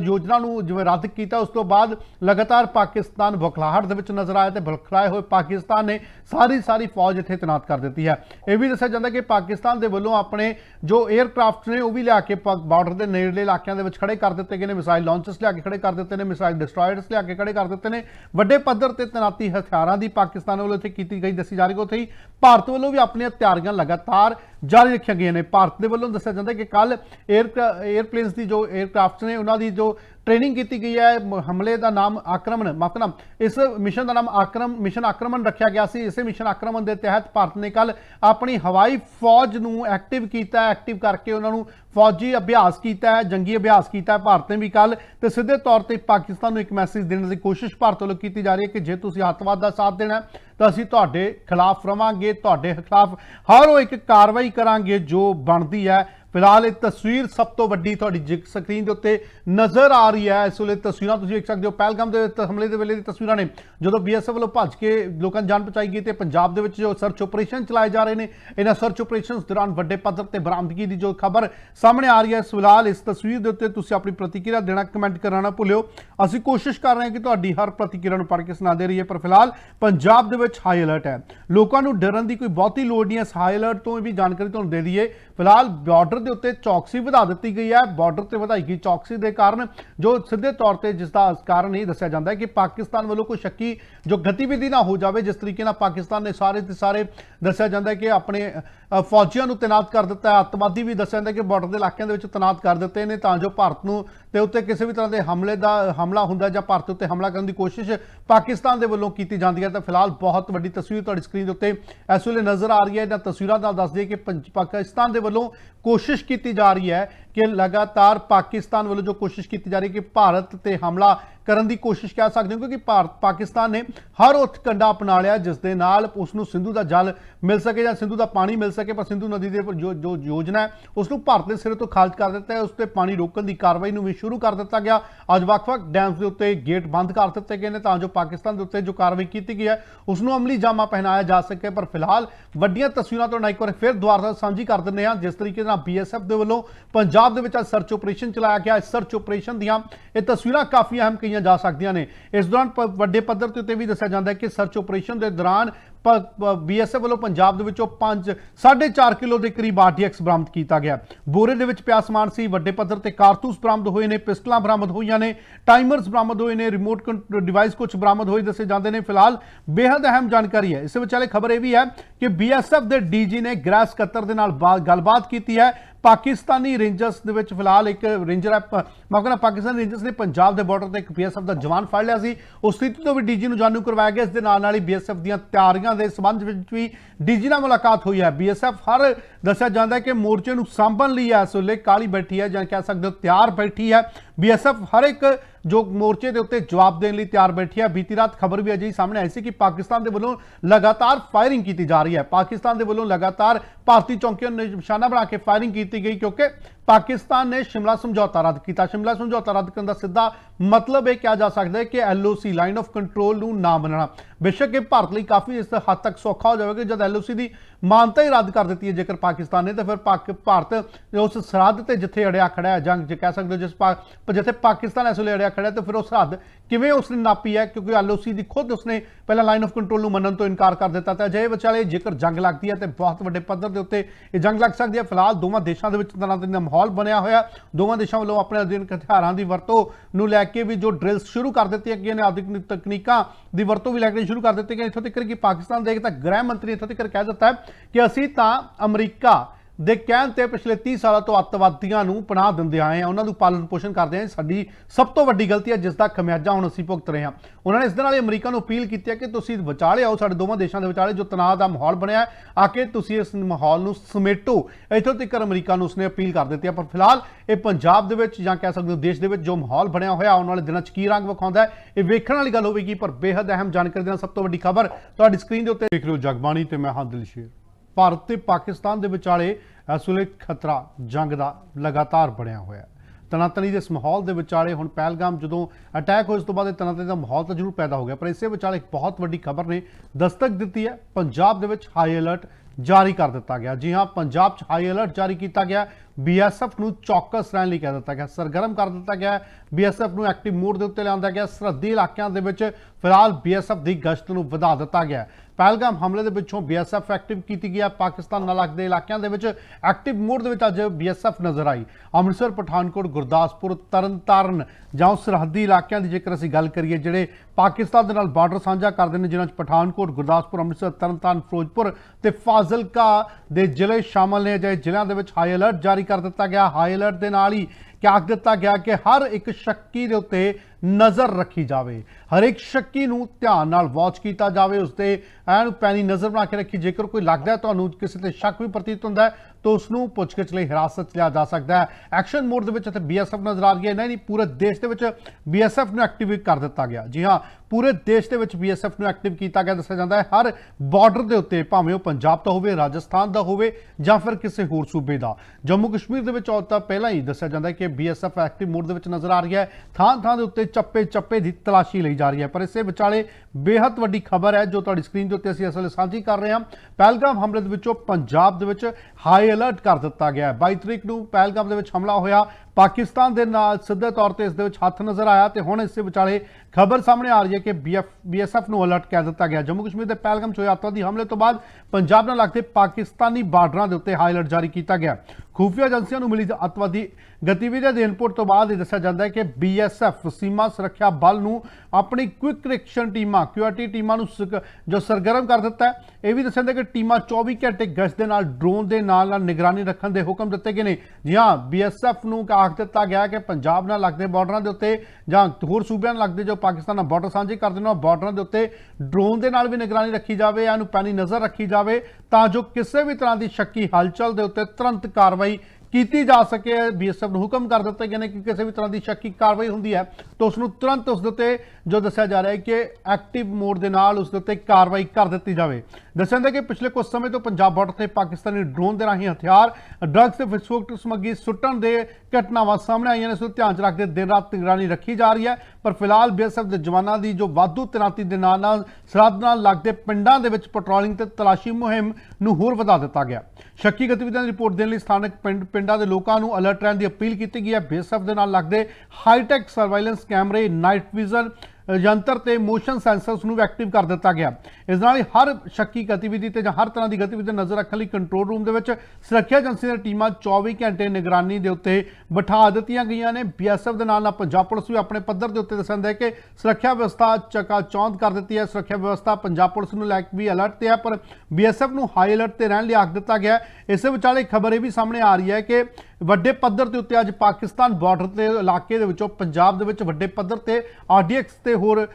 ਯੋਜਨਾ ਨੂੰ ਜਿਵੇਂ ਰੱਦ ਕੀਤਾ, ਉਸ ਤੋਂ ਬਾਅਦ ਲਗਾਤਾਰ ਪਾਕਿਸਤਾਨ ਬੁਖਲਾਹਟ ਦੇ ਵਿੱਚ ਨਜ਼ਰ ਆਇਆ ਤੇ ਬੁਖਲਾਏ ਹੋਏ ਪਾਕਿਸਤਾਨ ਨੇ ਸਾਰੀ ਸਾਰੀ ਫੌਜ ਇੱਥੇ ਤੈਨਾਤ ਕਰ ਦਿੱਤੀ ਹੈ। ਇਹ ਵੀ ਦੱਸਿਆ ਜਾਂਦਾ ਕਿ ਪਾਕਿਸਤਾਨ ਦੇ ਵੱਲੋਂ ਆਪਣੇ ਜੋ 에ਅਰਕ੍ਰਾਫਟ ਨੇ, ਉਹ ਵੀ ਲਿਆ ਕੇ ਬਾਰਡਰ ਦੇ ਨੇੜਲੇ ਇਲਾਕਿਆਂ ਦੇ ਵਿੱਚ ਖੜੇ ਕਰ ਦਿੱਤੇ ਗਏ ਨੇ। ਮਿਸਾਈਲ ਲਾਂਚਰਸ ਲਿਆ ਕੇ ਖੜੇ ਕਰ ਦਿੱਤੇ ਨੇ। ਮਿਸਾਈਲ ਡਿਸਟਰੋਇਰਸ ਲਿਆ ਕੇ ਖੜੇ ਕਰ ਦਿੱਤੇ ਨੇ। ਵੱਡੇ ਪੱਧਰ ਤੇ ਤੈਨਾਤੀ ਹਥਿਆਰਾਂ ਦੀ ਪਾਕਿਸਤਾਨ ਵੱਲੋਂ ਇੱਥੇ ਕੀਤੀ ਗਈ, ਦੱਸੀ ਜਾ ਰਹੀ ਹੈ ਉੱਥੇ ਹੀ ਭਾਰਤ ਵੱਲੋਂ ਵੀ ਆਪਣੀਆਂ ਤਿਆਰੀਆਂ ਲਗਾਤਾਰ ਜਾਰੀ ਰੱਖੀਆਂ ਗਈਆਂ ਨੇ। ਭਾਰਤ ਦੇ ਵੱਲੋਂ ਦੱਸਿਆ ਜਾਂਦਾ ਕਿ ਕੱਲ 에ਅਰ 에ਅਰਪਲੇਨਸ ਦੀ ਜੋ 에ਅਰਕ੍ਰਾਫਟ ਨੇ, ਉਹਨਾਂ ਦੀ ਜੋ ਟ੍ਰੇਨਿੰਗ ਕੀਤੀ ਗਈ ਹੈ, ਮ- ਹਮਲੇ ਦਾ ਨਾਮ ਆਕਰਮਣ ਮਾਫ ਇਸ ਮਿਸ਼ਨ ਦਾ ਨਾਮ ਆਕਰਮ ਮਿਸ਼ਨ ਆਕਰਮਣ ਰੱਖਿਆ ਗਿਆ ਸੀ। ਇਸੇ ਮਿਸ਼ਨ ਆਕਰਮਣ ਦੇ ਤਹਿਤ ਭਾਰਤ ਨੇ ਕੱਲ ਆਪਣੀ ਹਵਾਈ ਫੌਜ ਨੂੰ ਐਕਟਿਵ ਕੀਤਾ ਐਕਟਿਵ ਕਰਕੇ ਉਹਨਾਂ ਨੂੰ ਫੌਜੀ ਅਭਿਆਸ ਕੀਤਾ ਹੈ, ਜੰਗੀ ਅਭਿਆਸ ਕੀਤਾ ਹੈ। ਭਾਰਤ ਨੇ ਵੀ ਕੱਲ ਤੇ ਸਿੱਧੇ ਤੌਰ ਤੇ ਪਾਕਿਸਤਾਨ ਨੂੰ ਇੱਕ ਮੈਸੇਜ ਦੇਣ ਦੀ ਕੋਸ਼ਿਸ਼ ਭਾਰਤ ਵੱਲੋਂ ਕੀਤੀ ਜਾ ਰਹੀ ਹੈ ਕਿ ਜੇ ਤੁਸੀਂ ਅੱਤਵਾਦ ਦਾ ਸਾਥ ਦੇਣਾ ਤਾਂ ਅਸੀਂ ਤੁਹਾਡੇ ਖਿਲਾਫ ਰਵਾਂਗੇ, ਤੁਹਾਡੇ ਖਿਲਾਫ ਹਰ ਉਹ ਇੱਕ ਕਾਰਵਾਈ ਕਰਾਂਗੇ ਜੋ ਬਣਦੀ ਹੈ। ਫਿਲਹਾਲ ਇਹ ਤਸਵੀਰ ਸਭ ਤੋਂ ਵੱਡੀ ਤੁਹਾਡੀ ਜਿ- ਸਕਰੀਨ ਦੇ ਉੱਤੇ ਨਜ਼ਰ ਆ ਰਹੀ ਹੈ। ਇਸ ਵੇਲੇ ਤਸਵੀਰਾਂ ਤੁਸੀਂ ਵੇਖ ਸਕਦੇ ਹੋ। ਪਹਿਲਗਾਮ ਦੇ ਹਮਲੇ ਦੇ ਵੇਲੇ ਦੀ ਤਸਵੀਰਾਂ ਨੇ, ਜਦੋਂ ਬੀਐਸਐਫ ਵੱਲੋਂ ਭੱਜ ਕੇ ਲੋਕਾਂ ਨੂੰ ਜਾਨ ਬਚਾਈ ਗਈ ਤੇ ਪੰਜਾਬ ਦੇ ਵਿੱਚ ਜੋ ਸਰਚ ਆਪਰੇਸ਼ਨ ਚਲਾਏ ਜਾ ਰਹੇ ਨੇ, ਇਹਨਾਂ ਸਰਚ ਆਪਰੇਸ਼ਨਸ ਦੌਰਾਨ ਵੱਡੇ ਪੱਧਰ ਤੇ ਬਰਾਮਦਗੀ ਦੀ ਜੋ ਖਬਰ ਸਾਹਮਣੇ ਆ ਰਹੀ ਹੈ। ਇਸ ਫਿਲਹਾਲ ਇਸ ਤਸਵੀਰ ਦੇ ਉੱਤੇ ਤੁਸੀਂ ਆਪਣੀ ਪ੍ਰਤੀਕਿਰਿਆ ਦੇਣਾ ਕਮੈਂਟ ਕਰਨਾ ਨਾ ਭੁੱਲਿਓ। ਅਸੀਂ ਕੋਸ਼ਿਸ਼ ਕਰ ਰਹੇ ਹਾਂ ਕਿ ਤੁਹਾਡੀ ਹਰ ਪ੍ਰਤੀਕਿਰਿਆ ਨੂੰ ਪੜ੍ਹ ਕੇ ਸੁਣਾਉਂਦੇ ਰਹੀਏ, ਪਰ ਫਿਲਹਾਲ ਪੰਜਾਬ ਦੇ ਵਿੱਚ ਹਾਈ ਅਲਰਟ ਹੈ। ਲੋਕਾਂ ਨੂੰ ਡਰਨ ਦੀ ਕੋਈ ਬਹੁਤੀ ਲੋੜ ਨਹੀਂ ਹੈ। ਇਸ ਹਾਈ ਅਲਰਟ ਤੋਂ ਵੀ ਜਾਣਕਾਰੀ ਤੁਹਾਨੂੰ ਦੇ ਦਈਏ। ਫਿਲਹਾਲ ਬਾਰਡਰ ਦੇ ਉੱਤੇ ਚੌਕਸੀ ਵਧਾ ਦਿੱਤੀ ਗਈ ਹੈ। ਬਾਰਡਰ ਤੇ ਵਧਾਈ ਗਈ ਚੌਕਸੀ ਦੇ ਕਾਰਨ ਜੋ ਸਿੱਧੇ ਤੌਰ ਤੇ ਜਿਸ ਦਾ ਕਾਰਨ ਇਹ ਦੱਸਿਆ ਜਾਂਦਾ ਹੈ ਕਿ ਪਾਕਿਸਤਾਨ ਵੱਲੋਂ ਕੋਈ ਸ਼ੱਕੀ ਜੋ ਗਤੀਵਿਧੀ ਨਾ ਹੋ ਜਾਵੇ, ਜਿਸ ਤਰੀਕੇ ਨਾਲ ਪਾਕਿਸਤਾਨ ਨੇ ਸਾਰੇ ਦੇ ਸਾਰੇ ਦੱਸਿਆ ਜਾਂਦਾ ਹੈ ਕਿ ਆਪਣੇ ਫੌਜੀਆਂ ਨੂੰ ਤਾਇਨਾਤ ਕਰ ਦਿੱਤਾ ਹੈ। ਅੱਤਵਾਦੀ ਵੀ ਦੱਸਿਆ ਜਾਂਦਾ ਕਿ ਬਾਰਡਰ ਦੇ ਇਲਾਕਿਆਂ ਦੇ ਵਿੱਚ ਤਾਇਨਾਤ ਕਰ ਦਿੱਤੇ ਨੇ, ਤਾਂ ਜੋ ਭਾਰਤ ਨੂੰ ਤੇ ਉੱਤੇ ਕਿਸੇ ਵੀ ਤਰ੍ਹਾਂ ਦੇ ਹਮਲੇ ਦਾ, ਹਮਲਾ ਹੁੰਦਾ ਜਾਂ ਭਾਰਤ ਉੱਤੇ ਹਮਲਾ ਕਰਨ ਦੀ ਕੋਸ਼ਿਸ਼ ਪਾਕਿਸਤਾਨ ਦੇ ਵੱਲੋਂ ਕੀਤੀ ਜਾਂਦੀ ਹੈ। ਤਾਂ ਫਿਲਹਾਲ ਬਹੁਤ ਵੱਡੀ ਤਸਵੀਰ ਤੁਹਾਡੀ ਸਕਰੀਨ ਦੇ ਉੱਤੇ ਇਸ ਵੇਲੇ ਨਜ਼ਰ ਆ ਰਹੀ ਹੈ। ਇਹਨਾਂ ਤਸਵੀਰਾਂ ਨਾਲ ਦੱਸ ਦਈਏ ਕਿ ਪੰਜ- ਪਾਕਿਸਤਾਨ ਦੇ ਵੱਲੋਂ ਕੋਸ਼ਿਸ਼ ਕੀਤੀ ਜਾ ਰਹੀ ਹੈ ਕਿ ਲਗਾਤਾਰ ਪਾਕਿਸਤਾਨ ਵੱਲੋਂ ਜੋ ਕੋਸ਼ਿਸ਼ ਕੀਤੀ ਜਾ ਰਹੀ ਹੈ ਕਿ ਭਾਰਤ ਤੇ ਹਮਲਾ ਕਰਨ ਦੀ ਕੋਸ਼ਿਸ਼ ਕਹਿ ਸਕਦੇ ਹੋ, ਕਿਉਂਕਿ ਭਾਰਤ, ਪਾਕਿਸਤਾਨ ਨੇ ਹਰ ਉੱਥ ਕੰਡਾ ਅਪਣਾ ਲਿਆ, ਜਿਸ ਦੇ ਨਾਲ ਉਸ ਨੂੰ ਸਿੰਧੂ ਦਾ ਜਲ ਮਿਲ ਸਕੇ ਜਾਂ ਸਿੰਧੂ ਦਾ ਪਾਣੀ ਮਿਲ ਸਕੇ, ਪਰ ਸਿੰਧੂ ਨਦੀ ਦੇ ਜੋ ਜੋ ਯੋਜਨਾ ਹੈ, ਉਸ ਨੂੰ ਭਾਰਤ ਦੇ ਸਿਰੇ ਤੋਂ ਖਾਰਜ ਕਰ ਦਿੱਤਾ ਹੈ, ਉਸ ਤੇ ਪਾਣੀ ਰੋਕਣ ਦੀ ਕਾਰਵਾਈ ਨੂੰ ਵੀ ਸ਼ੁਰੂ ਕਰ ਦਿੱਤਾ ਗਿਆ। ਅੱਜ ਵੱਖ-ਵੱਖ ਡੈਮਸ ਦੇ ਉੱਤੇ ਗੇਟ ਬੰਦ ਕਰ ਦਿੱਤੇ ਗਏ ਨੇ, ਤਾਂ ਜੋ ਪਾਕਿਸਤਾਨ ਦੇ ਉੱਤੇ ਜੋ ਕਾਰਵਾਈ ਕੀਤੀ ਗਈ ਹੈ, ਉਸ ਨੂੰ ਅਮਲੀ ਜਾਮਾ ਪਹਿਨਾਇਆ ਜਾ ਸਕੇ, ਪਰ ਫਿਲਹਾਲ ਵੱਡੀਆਂ ਤਸਵੀਰਾਂ ਤੋਂ ਇੱਕ ਵਾਰ ਫਿਰ ਦੁਬਾਰਾ ਸਾਂਝੀ ਕਰ ਦਿੰਦੇ ਹਾਂ, ਜਿਸ ਤਰੀਕੇ ਨਾਲ ਬੀਐਸਐਫ ਦੇ ਵੱਲੋਂ ਪੰਜਾਬ ਦੇ ਵਿੱਚ ਅੱਜ ਸਰਚ ਆਪਰੇਸ਼ਨ ਚਲਾਇਆ ਗਿਆ। ਇਸ ਸਰਚ ਆਪਰੇਸ਼ਨ ਦੀਆਂ ਇਹ ਤਸਵੀਰਾਂ ਕਾਫੀ ਅਹਿਮ ਕਹੀਆਂ ਜਾ ਸਕਦੀਆਂ ਨੇ। ਇਸ ਦੌਰਾਨ ਵੱਡੇ ਪੱਧਰ ਤੇ ਉੱਤੇ ਵੀ ਦੱਸਿਆ ਜਾਂਦਾ ਹੈ ਕਿ ਸਰਚ ਆਪਰੇਸ਼ਨ ਦੇ ਦੌਰਾਨ ਬੀਐਸਐਫ ਵੱਲੋਂ ਪੰਜਾਬ ਦੇ ਵਿੱਚੋਂ 5 4.5 ਕਿਲੋ ਦੇ ਕਰੀਬ ਆਰਟੀਐਕਸ ਬਰਾਮਦ ਕੀਤਾ ਗਿਆ। ਬੋਰੇ ਦੇ ਵਿੱਚ ਪਿਆ ਸਮਾਨ ਸੀ, ਵੱਡੇ ਪੱਧਰ ਤੇ ਕਾਰਤੂਸ ਬਰਾਮਦ ਹੋਏ ਨੇ, ਪਿਸਟਲਾਂ ਬਰਾਮਦ ਹੋਈਆਂ ਨੇ, ਟਾਈਮਰਸ ਬਰਾਮਦ ਹੋਏ ਨੇ ਰਿਮੋਟ ਡਿਵਾਈਸ ਕੁਝ ਬਰਾਮਦ ਹੋਏ ਦੱਸੇ ਜਾਂਦੇ ਨੇ। ਫਿਲਹਾਲ ਬੇहद ਅਹਿਮ ਜਾਣਕਾਰੀ ਹੈ। ਇਸੇ ਵਿਚਾਲੇ ਖਬਰ ਇਹ ਵੀ ਹੈ ਕਿ ਬੀਐਸਐਫ ਦੇ ਡੀਜੀ ਨੇ ਗ੍ਰੈਸ ਸਕੱਤਰ ਦੇ ਨਾਲ ਬਾ- ਗੱਲਬਾਤ ਕੀਤੀ ਹੈ। ਪਾਕਿਸਤਾਨੀ ਰੇਂਜਰਸ ਦੇ ਵਿੱਚ ਫਿਲਹਾਲ ਇੱਕ ਰੇਂਜਰ ਮੌਕੇ ਨਾਲ ਪਾਕਿਸਤਾਨ ਰੇਂਜਰਸ ਨੇ ਪੰਜਾਬ ਦੇ ਬਾਰਡਰ ਤੇ ਇੱਕ ਬੀਐਸਐਫ ਦਾ ਜਵਾਨ ਫੜ ਲਿਆ ਸੀ। ਉਸ ਸਥਿਤੀ ਤੋਂ ਵੀ ਡੀਜੀ ਨੂੰ ਜਾਣੂ ਕਰਵਾਇਆ ਗਿਆ। ਇਸ ਦੇ ਨਾਲ ਨਾਲ ਹੀ ਬੀਐਸਐਫ ਦੀਆਂ ਤਿਆਰੀਆਂ ਦੇ ਸੰਬੰਧ ਵਿੱਚ ਵੀ ਡੀਜੀ ਨਾਲ ਮੁਲਾਕਾਤ ਹੋਈ ਹੈ। ਬੀਐਸਐਫ ਹਰ ਦੱਸਿਆ ਜਾਂਦਾ ਹੈ ਕਿ ਮੋਰਚੇ ਨੂੰ ਸਾਂਭਣ ਲਈ ਇਸ ਵੇਲੇ ਕਾਲੀ ਬੈਠੀ ਹੈ ਜਾਂ ਕਹਿ ਸਕਦੇ ਹੋ ਤਿਆਰ ਬੈਠੀ ਹੈ। ਬੀਐਸਐਫ ਹਰ ਇੱਕ ਜੋ ਮੋਰਚੇ ਦੇ ਉੱਤੇ ਜਵਾਬ ਦੇਣ ਲਈ ਤਿਆਰ ਬੈਠੀ ਹੈ। ਬੀਤੀ ਰਾਤ ਖਬਰ ਵੀ ਅਜਿਹੀ ਸਾਹਮਣੇ ਆਈ ਸੀ ਕਿ ਪਾਕਿਸਤਾਨ ਦੇ ਵੱਲੋਂ ਲਗਾਤਾਰ ਫਾਇਰਿੰਗ ਕੀਤੀ ਜਾ ਰਹੀ ਹੈ। ਪਾਕਿਸਤਾਨ ਦੇ ਵੱਲੋਂ ਲਗਾਤਾਰ ਭਾਰਤੀ ਚੌਂਕੀਆਂ ਨੂੰ ਨਿਸ਼ਾਨਾ ਬਣਾ ਕੇ ਫਾਇਰਿੰਗ ਕੀਤੀ ਗਈ ਕਿਉਂਕਿ ਪਾਕਿਸਤਾਨ ਨੇ ਸ਼ਿਮਲਾ ਸਮਝੌਤਾ ਰੱਦ ਕੀਤਾ। ਸ਼ਿਮਲਾ ਸਮਝੌਤਾ ਰੱਦ ਕਰਨ ਦਾ ਸਿੱਧਾ ਮਤਲਬ ਇਹ ਕਿਹਾ ਜਾ ਸਕਦਾ ਹੈ ਕਿ ਐਲਓਸੀ ਲਾਈਨ ਆਫ ਕੰਟਰੋਲ ਨੂੰ ਨਾ ਮੰਨਣਾ। ਬੇਸ਼ੱਕ ਇਹ ਭਾਰਤ ਲਈ ਕਾਫੀ ਇਸ ਹੱਦ ਤੱਕ ਸੌਖਾ ਹੋ ਜਾਵੇਗਾ ਜਦ ਐਲਓਸੀ ਦੀ ਮਾਨਤਾ ਹੀ ਰੱਦ ਕਰ ਦਿੱਤੀ ਹੈ। ਜੇਕਰ ਪਾਕਿਸਤਾਨ ਨੇ ਤਾਂ ਫਿਰ ਪਾਕ ਭਾਰਤ ਉਸ ਸਰਹੱਦ ਤੇ ਜਿੱਥੇ ਅੜਿਆ ਖੜਾ ਹੈ, ਜੰਗ ਜੇ ਕਹਿ ਸਕਦੇ ਹੋ, ਜਿਸ ਪਾ, ਜਿੱਥੇ ਪਾਕਿਸਤਾਨ ਇਸ ਵੇਲੇ ਅੜਿਆ ਖੜਾ ਹੈ, ਤਾਂ ਫਿਰ ਉਹ ਸਰਹੱਦ ਕਿਵੇਂ ਉਸਨੇ ਨਾਪੀ ਹੈ? ਕਿਉਂਕਿ ਐਲਓਸੀ ਦੀ ਖੁਦ ਉਸਨੇ ਪਹਿਲਾਂ ਲਾਈਨ ਆਫ ਕੰਟਰੋਲ ਨੂੰ ਮੰਨਣ ਤੋਂ ਇਨਕਾਰ ਕਰ ਦਿੱਤਾ ਤਾਂ ਅਜਿਹੇ ਵਿਚਾਲੇ ਜੇਕਰ ਜੰਗ ਲੱਗਦੀ ਹੈ ਤੇ ਬਹੁਤ ਵੱਡੇ ਪੱਧਰ ਦੇ ਉੱਤੇ ਇਹ ਜੰਗ ਲੱਗ ਸਕਦੀ ਹੈ। ਫਿਲਹਾਲ ਦੋਵਾਂ ਦੇਸ਼ਾਂ ਦੇ ਵਿੱਚ ਤਰ੍ਹਾਂ ਦਾ ਮਾਹੌਲ ਬਣਿਆ ਹੋਇਆ। ਦੋਵਾਂ ਦੇਸ਼ਾਂ ਵੱਲੋਂ ਆਪਣੇ ਅਧੀਨ ਹਥਿਆਰਾਂ ਦੀ ਵਰਤੋਂ ਨੂੰ ਲੈ ਕੇ ਵੀ ਜੋ ਡਰਿਲਸ ਸ਼ੁਰੂ ਕਰ ਦਿੱਤੀਆਂ ਗਈਆਂ ਨੇ, ਆਧੁਨਿਕ ਤਕਨੀਕਾਂ ਦੀ ਵਰਤੋਂ ਵੀ ਲੈ ਕੇ ਸ਼ੁਰੂ ਕਰ ਦਿੱਤੀ ਗਈ ਇੱਥੋਂ ਤੱਕ ਕਿ ਪਾਕਿਸਤਾਨ ਦੇ ਇੱਕ ਤਾਂ ਗ੍ਰਹਿ ਮੰਤਰੀ ਇੱਥੋਂ ਤੱਕ ਕਹਿ ਦਿੱਤਾ ਹੈ ਕਿ ਅਸੀਂ ਤਾਂ ਅਮਰੀਕਾ ਦੇ ਕਹਿਣ ਤੇ ਪਿਛਲੇ 30 ਸਾਲਾਂ ਤੋਂ ਅੱਤਵਾਦੀਆਂ ਨੂੰ ਪਨਾਹ ਦਿੰਦੇ ਆਏ ਆ। ਉਹਨਾਂ ਨੂੰ ਪਾਲਣ ਪੋਸ਼ਣ ਕਰਦੇ ਆ ਸਾਡੀ ਸਭ ਤੋਂ ਵੱਡੀ ਗਲਤੀ ਹੈ ਜਿਸ ਦਾ ਖਮਿਆਜਾ ਹੁਣ ਅਸੀਂ ਭੁਗਤ ਰਹੇ ਹਾਂ। ਉਹਨਾਂ ਨੇ ਇਸ ਦੇ ਨਾਲ ਹੀ ਅਮਰੀਕਾ ਨੂੰ ਅਪੀਲ ਕੀਤੀ ਹੈ ਕਿ ਤੁਸੀਂ ਵਿਚਾਲੇ ਆਓ, ਸਾਡੇ ਦੋਵਾਂ ਦੇਸ਼ਾਂ ਦੇ ਵਿਚਾਲੇ ਜੋ ਤਣਾਅ ਦਾ ਮਾਹੌਲ ਬਣਿਆ ਆ ਕੇ ਤੁਸੀਂ ਇਸ ਮਾਹੌਲ ਨੂੰ ਸਮੇਟੋ। ਇੱਥੋਂ ਤੱਕ ਅਮਰੀਕਾ ਨੂੰ ਉਸਨੇ ਅਪੀਲ ਕਰ ਦਿੱਤੀ ਹੈ। ਪਰ ਫਿਲਹਾਲ ਇਹ ਪੰਜਾਬ ਦੇ ਵਿੱਚ ਜਾਂ ਕਹਿ ਸਕਦੇ ਹੋ ਦੇਸ਼ ਦੇ ਵਿੱਚ ਜੋ ਮਾਹੌਲ ਬਣਿਆ ਹੋਇਆ, ਆਉਣ ਵਾਲੇ ਦਿਨਾਂ 'ਚ ਕੀ ਰੰਗ ਵਿਖਾਉਂਦਾ ਹੈ, ਇਹ ਵੇਖਣ ਵਾਲੀ ਗੱਲ ਹੋਵੇਗੀ। ਪਰ ਬੇहद ਅਹਿਮ ਜਾਣਕਾਰੀ ਦੇ ਨਾਲ ਸਭ ਤੋਂ ਵੱਡੀ ਖਬਰ ਤੁਹਾਡੀ ਸਕਰੀਨ ਦੇ ਉੱਤੇ। ਦੇਖ ਰਹੇ ਹੋ ਜਗਬਾਣੀ ਤੇ ਮੈਂ ਹਾਂ ਦਿਲਸ਼ੇਰ। ਭਾਰਤ ਤੇ ਪਾਕਿਸਤਾਨ ਦੇ ਵਿਚਾਲੇ ਇਸ ਵੇਲੇ ਖਤਰਾ, ਜੰਗ ਦਾ ਲਗਾਤਾਰ ਬਣਿਆ ਹੋਇਆ ਹੈ। ਤਣਾਤਣੀ ਦੇ ਇਸ ਮਾਹੌਲ ਦੇ ਵਿਚਾਲੇ ਹੁਣ ਪਹਿਲਗਾਮ ਜਦੋਂ ਅਟੈਕ ਹੋਇਆ ਉਸ ਤੋਂ ਬਾਅਦ ਇਹ ਤਨਾਤਨੀ ਦਾ ਮਾਹੌਲ ਤਾਂ ਜ਼ਰੂਰ ਪੈਦਾ ਹੋ ਗਿਆ। ਪਰ ਇਸੇ ਵਿਚਾਲੇ ਇੱਕ ਬਹੁਤ ਵੱਡੀ ਖਬਰ ਨੇ, ਦਸਤਕ ਦਿੱਤੀ ਹੈ, ਪੰਜਾਬ ਦੇ ਵਿੱਚ ਹਾਈ ਅਲਰਟ ਜਾਰੀ ਕਰ ਦਿੱਤਾ ਗਿਆ। ਜੀ ਹਾਂ, ਪੰਜਾਬ 'ਚ ਹਾਈ ਅਲਰਟ ਜਾਰੀ ਕੀਤਾ ਗਿਆ। ਬੀਐਸਐਫ ਨੂੰ ਚੌਕਸ ਰਹਿਣ ਲਈ ਕਹਿ ਦਿੱਤਾ ਗਿਆ, ਸਰਗਰਮ ਕਰ ਦਿੱਤਾ ਗਿਆ। ਬੀਐਸਐਫ ਨੂੰ ਐਕਟਿਵ ਮੋਡ ਦੇ ਉੱਤੇ ਲਿਆਂਦਾ ਗਿਆ। ਸਰਹੱਦੀ ਇਲਾਕਿਆਂ ਦੇ ਵਿੱਚ ਫਿਲਹਾਲ ਬੀਐਸਐਫ ਦੀ ਗਸ਼ਤ ਨੂੰ ਵਧਾ ਦਿੱਤਾ ਗਿਆ। ਪਹਿਲਗਾਮ ਹਮਲੇ ਦੇ ਪਿੱਛੋਂ ਬੀਐਸਐਫ ਐਕਟਿਵ ਕੀਤੀ ਗਿਆ। ਪਾਕਿਸਤਾਨ ਨਾਲ ਲੱਗਦੇ ਇਲਾਕਿਆਂ ਦੇ ਵਿੱਚ ਐਕਟਿਵ ਮੋਡ ਦੇ ਵਿੱਚ ਅੱਜ ਬੀਐਸਐਫ ਨਜ਼ਰ ਆਈ। ਅੰਮ੍ਰਿਤਸਰ, ਪਠਾਨਕੋਟ, ਗੁਰਦਾਸਪੁਰ, ਤਰਨਤਾਰਨ ਜਾਂ ਸਰਹੱਦੀ ਇਲਾਕਿਆਂ ਦੀ ਜੇਕਰ ਅਸੀਂ ਗੱਲ ਕਰੀਏ, ਜਿਹੜੇ ਪਾਕਿਸਤਾਨ ਦੇ ਨਾਲ ਬਾਰਡਰ ਸਾਂਝਾ ਕਰਦੇ ਨੇ, ਜਿਨ੍ਹਾਂ 'ਚ ਪਠਾਨਕੋਟ, ਗੁਰਦਾਸਪੁਰ, ਅੰਮ੍ਰਿਤਸਰ, ਤਰਨਤਾਰਨ, ਫਿਰੋਜ਼ਪੁਰ ਤੇ ਫਾਜ਼ਿਲਕਾ ਦੇ ਜ਼ਿਲ੍ਹੇ ਸ਼ਾਮਲ ਨੇ। ਅਜਿਹੇ ਜ਼ਿਲ੍ਹਿਆਂ ਦੇ ਵਿੱਚ ਹਾਈ ਅਲਰਟ ਜਾਰੀ ਕਰ ਦਿੱਤਾ ਗਿਆ। ਹਾਈ ਅਲਰਟ ਦੇ ਨਾਲ ਹੀ ਆਖ ਦਿੱਤਾ ਗਿਆ ਕਿ ਹਰ ਇੱਕ ਸ਼ੱਕੀ ਦੇ ਉੱਤੇ ਨਜ਼ਰ ਰੱਖੀ ਜਾਵੇ। ਹਰ ਇੱਕ ਸ਼ੱਕੀ ਨੂੰ ਧਿਆਨ ਨਾਲ ਵਾਚ ਕੀਤਾ ਜਾਵੇ ਉਸ ਤੇ ਐਨ ਪੈਣੀ ਨਜ਼ਰ ਬਣਾ ਕੇ ਰੱਖੀ। ਜੇਕਰ ਕੋਈ ਲੱਗਦਾ ਤੁਹਾਨੂੰ ਕਿਸੇ ਤੇ ਸ਼ੱਕ ਵੀ ਪ੍ਰਤੀਤ ਹੁੰਦਾ ਹੈ, ਤਾਂ ਉਸ ਨੂੰ ਪੁੱਛਗਿੱਛ ਲਈ ਹਿਰਾਸਤ 'ਚ ਲਿਆ ਜਾ ਸਕਦਾ ਹੈ। ਐਕਸ਼ਨ ਮੋਡ ਦੇ ਵਿੱਚ ਇੱਥੇ ਬੀਐਸਐਫ ਨਜ਼ਰ ਆ ਰਹੀ ਹੈ। ਨਹੀਂ ਨਹੀਂ, ਪੂਰੇ ਦੇਸ਼ ਦੇ ਵਿੱਚ ਬੀਐਸਐਫ ਨੂੰ ਐਕਟਿਵ ਕਰ ਦਿੱਤਾ ਗਿਆ। ਜੀ ਹਾਂ, ਪੂਰੇ ਦੇਸ਼ ਦੇ ਵਿੱਚ ਬੀਐਸਐਫ ਨੂੰ ਐਕਟਿਵ ਕੀਤਾ ਗਿਆ, ਦੱਸਿਆ ਜਾਂਦਾ ਹੈ। ਹਰ ਬਾਰਡਰ ਦੇ ਉੱਤੇ ਭਾਵੇਂ ਉਹ ਪੰਜਾਬ ਦਾ ਹੋਵੇ, ਰਾਜਸਥਾਨ ਦਾ ਹੋਵੇ ਜਾਂ ਫਿਰ ਕਿਸੇ ਹੋਰ ਸੂਬੇ ਦਾ। ਜੰਮੂ ਕਸ਼ਮੀਰ ਦੇ ਵਿੱਚ ਔਰ ਤਾਂ ਪਹਿਲਾਂ ਹੀ ਦੱਸਿਆ ਜਾਂਦਾ ਹੈ ਕਿ ਬੀਐਸਐਫ ਐਕਟਿਵ ਮੋਡ ਦੇ ਵਿੱਚ ਨਜ਼ਰ ਆ ਰਹੀ ਹੈ। ਥਾਂ ਥਾਂ ਦੇ ਉੱਤੇ ਚੱਪੇ ਚੱਪੇ ਦੀ ਤਲਾਸ਼ੀ ਲਈ ਜਾ ਰਹੀ ਹੈ, ਪਰ ਇਸੇ ਵਿਚਾਲੇ ਬੇਹੱਦ ਵੱਡੀ ਖਬਰ ਹੈ ਜੋ ਤੁਹਾਡੀ ਸਕਰੀਨ ਦੇ ਉੱਤੇ ਅਸੀਂ ਅਸਲ ਸਾਂਝੀ ਕਰ ਰਹੇ ਹਾਂ। ਪਹਿਲਗਾਮ ਹਮਲੇ ਦੇ ਵਿੱਚੋਂ ਪੰਜਾਬ ਦੇ ਵਿੱਚ ਹਾਈ ਅਲਰਟ ਕਰ ਦਿੱਤਾ ਗਿਆ ਹੈ। 22 ਤਰੀਕ ਨੂੰ ਪਹਿਲਗਾਮ ਦੇ ਵਿੱਚ ਹਮਲਾ ਹੋਇਆ। ਪਾਕਿਸਤਾਨ ਦੇ ਨਾਲ ਸਿੱਧੇ ਤੌਰ ਤੇ ਇਸ ਦੇ ਵਿੱਚ ਹੱਥ ਨਜ਼ਰ ਆਇਆ ਤੇ ਹੁਣ ਇਸੇ ਵਿਚਾਲੇ ਖਬਰ ਸਾਹਮਣੇ ਆ ਰਹੀ ਹੈ ਕਿ ਬੀਐਫ ਬੀਐਸਐਫ ਨੂੰ ਅਲਰਟ ਕਰ ਦਿੱਤਾ ਗਿਆ। ਜੰਮੂ ਕਸ਼ਮੀਰ ਦੇ ਪਹਿਲਗਾਮ 'ਚ ਹੋਏ ਅੱਤਵਾਦੀ ਹਮਲੇ ਤੋਂ ਬਾਅਦ ਪੰਜਾਬ ਨਾਲ ਲੱਗਦੇ ਪਾਕਿਸਤਾਨੀ ਬਾਰਡਰਾਂ ਦੇ ਉੱਤੇ ਹਾਈ ਅਲਰਟ ਜਾਰੀ ਕੀਤਾ ਗਿਆ। ਖੂਫੀਆ ਏਜੰਸੀਆਂ ਨੂੰ ਮਿਲੀ ਅਤਵਾਦੀ ਗਤੀਵਿਧੀਆਂ ਦੇ ਇਨਪੁਟ ਤੋਂ ਬਾਅਦ ਇਹ ਦੱਸਿਆ ਜਾਂਦਾ ਹੈ ਕਿ ਬੀਐਸਐਫ ਸੀਮਾ ਸੁਰੱਖਿਆ ਬਲ ਨੂੰ ਆਪਣੀ ਕੁਇਕ ਰਿਐਕਸ਼ਨ ਟੀਮਾਂ ਕਿਊਆਰਟੀ ਟੀਮਾਂ ਨੂੰ ਸਕ- ਜੋ ਸਰਗਰਮ ਕਰ ਦਿੱਤਾ ਹੈ, ਇਹ ਵੀ ਦੱਸਿਆ ਜਾਂਦਾ ਕਿ ਟੀਮਾਂ 24 ਘੰਟੇ ਗਸ਼ਤ ਦੇ ਨਾਲ ਡਰੋਨ ਦੇ ਨਾਲ ਨਾਲ ਨਿਗਰਾਨੀ ਰੱਖਣ ਦੇ ਹੁਕਮ ਦਿੱਤੇ ਗਏ ਨੇ। ਜੀ ਹਾਂ ਬੀਐਸਐਫ ਨੂੰ ਆਖ ਦਿੱਤਾ ਗਿਆ ਕਿ ਪੰਜਾਬ ਨਾਲ ਲੱਗਦੇ ਬਾਰਡਰਾਂ ਦੇ ਉੱਤੇ ਜਾਂ ਹੋਰ ਸੂਬਿਆਂ ਨਾਲ ਲੱਗਦੇ ਜੋ ਪਾਕਿਸਤਾਨ ਨਾਲ ਬਾਰਡਰ ਸਾਂਝੇ ਕਰਦੇ ਨੇ, ਉਹ ਬਾਰਡਰਾਂ ਦੇ ਉੱਤੇ ਡਰੋਨ ਦੇ ਨਾਲ ਵੀ ਨਿਗਰਾਨੀ ਰੱਖੀ ਜਾਵੇ ਇਹਨੂੰ ਪੈਣੀ ਨਜ਼ਰ ਰੱਖੀ ਜਾਵੇ ਤਾਂ ਜੋ ਕਿਸੇ ਵੀ ਤਰ੍ਹਾਂ ਦੀ ਸ਼ੱਕੀ ਹਲਚਲ ਦੇ ਉੱਤੇ ਤੁਰੰਤ ਕਾਰਵਾਈ ਕੀਤੀ ਜਾ ਸਕੇ, ਬੀਐਸਐਫ ਨੂੰ ਹੁਕਮ ਕਰ ਦਿੱਤੇ ਗਏ ਨੇ ਕਿ ਕਿਸੇ ਵੀ ਤਰ੍ਹਾਂ ਦੀ ਸ਼ੱਕੀ ਕਾਰਵਾਈ ਹੁੰਦੀ ਹੈ, ਤਾਂ ਉਸ ਨੂੰ ਤੁਰੰਤ ਉਸ ਦੇ ਉੱਤੇ ਜੋ ਦੱਸਿਆ ਜਾ ਰਿਹਾ ਹੈ ਕਿ ਐਕਟਿਵ ਮੋਡ ਦੇ ਨਾਲ ਉਸ ਦੇ ਉੱਤੇ ਕਾਰਵਾਈ ਕਰ ਦਿੱਤੀ ਜਾਵੇ। ਦੱਸਿਆ ਜਾਂਦਾ ਕਿ ਪਿਛਲੇ ਕੁਝ ਸਮੇਂ ਤੋਂ ਪੰਜਾਬ ਬਾਰਡਰ ਤੇ ਪਾਕਿਸਤਾਨੀ ਡਰੋਨ ਦੇ ਰਾਹੀਂ ਹਥਿਆਰ ਡਰੱਗਸ ਤੇ ਵਿਸਫੋਟਕ ਸਮੱਗਰੀ ਸੁੱਟਣ ਦੇ ਘਟਨਾਵਾਂ ਸਾਹਮਣੇ ਆਈਆਂ ਨੇ, ਇਸ ਨੂੰ ਧਿਆਨ 'ਚ ਰੱਖਦੇ ਦਿਨ ਰਾਤ ਨਿਗਰਾਨੀ ਰੱਖੀ ਜਾ ਰਹੀ ਹੈ। ਪਰ ਫਿਲਹਾਲ ਬੀਐਸਐਫ ਦੇ ਜਵਾਨਾਂ ਦੀ ਜੋ ਵਾਧੂ ਤੈਨਾਤੀ ਦੇ ਨਾਲ ਨਾਲ ਸਰਹੱਦ ਨਾਲ ਲੱਗਦੇ ਪਿੰਡਾਂ ਦੇ ਵਿੱਚ ਪੈਟਰੋਲਿੰਗ ਤੇ ਤਲਾਸ਼ੀ ਮੁਹਿੰਮ ਨੂੰ ਹੋਰ ਵਧਾ ਦਿੱਤਾ ਗਿਆ। ਸ਼ੱਕੀ ਗਤੀਵਿਧੀਆਂ ਦੀ ਰਿਪੋਰਟ ਦੇਣ ਲਈ ਸਥਾਨਕ ਪਿੰਡ, ਪਿੰਡਾਂ ਦੇ ਲੋਕਾਂ ਨੂੰ ਅਲਰਟ ਰਹਿਣ ਦੀ ਅਪੀਲ ਕੀਤੀ ਗਈ ਹੈ। ਬੀਐਸਐਫ ਦੇ ਨਾਲ ਲੱਗਦੇ ਹਾਈਟੈਕ ਸਰਵਾਈਲੈਂਸ ਕੈਮਰੇ, ਨਾਈਟ ਵਿਜ਼ਨ ਯੰਤਰ ਤੇ ਮੋਸ਼ਨ ਸੈਂਸਰਸ ਨੂੰ ਵੀ ਐਕਟਿਵ ਕਰ ਦਿੱਤਾ ਗਿਆ। ਇਸ ਨਾਲ ਹੀ ਹਰ ਸ਼ੱਕੀ ਗਤੀਵਿਧੀ ਤੇ ਜਾਂ ਹਰ ਤਰ੍ਹਾਂ ਦੀ ਗਤੀਵਿਧੀ ਤੇ ਨਜ਼ਰ ਰੱਖਣ ਲਈ ਕੰਟਰੋਲ ਰੂਮ ਦੇ ਵਿੱਚ ਸੁਰੱਖਿਆ ਏਜੰਸੀ ਦੀਆਂ ਟੀਮਾਂ 24 ਘੰਟੇ ਨਿਗਰਾਨੀ ਦੇ ਉੱਤੇ ਬਿਠਾ ਦਿੱਤੀਆਂ ਗਈਆਂ ਨੇ। ਬੀਐਸਐਫ ਦੇ ਨਾਲ ਨਾਲ ਪੰਜਾਬ ਪੁਲਿਸ ਵੀ ਆਪਣੇ ਪੱਧਰ ਦੇ ਉੱਤੇ ਦੱਸਦਾ ਹੈ ਕਿ ਸੁਰੱਖਿਆ ਵਿਵਸਥਾ ਚਕਾ ਚੌਂਦ ਕਰ ਦਿੱਤੀ ਹੈ। ਸੁਰੱਖਿਆ ਵਿਵਸਥਾ ਪੰਜਾਬ ਪੁਲਿਸ ਨੂੰ ਲੈ ਕੇ ਵੀ ਅਲਰਟ ਤੇ ਹੈ, ਪਰ ਬੀਐਸਐਫ ਨੂੰ ਹਾਈ ਅਲਰਟ ਤੇ ਰਹਿਣ ਲਈ ਆਖ ਦਿੱਤਾ ਗਿਆ ਇਸੇ ਵਿਚਾਲੇ ਖਬਰ ਇਹ ਵੀ ਸਾਹਮਣੇ ਆ ਰਹੀ ਹੈ ਕਿ ਵੱਡੇ ਪੱਧਰ ਦੇ ਉੱਤੇ ਅੱਜ ਪਾਕਿਸਤਾਨ ਬਾਰਡਰ ਦੇ ਇਲਾਕੇ ਦੇ ਵਿੱਚੋਂ ਪੰਜਾਬ ਦੇ ਵਿੱਚ ਵੱਡੇ ਪੱਧਰ ਤੇ ਆਰਡੀਐਕਸ ਤੇ ਹੋਰ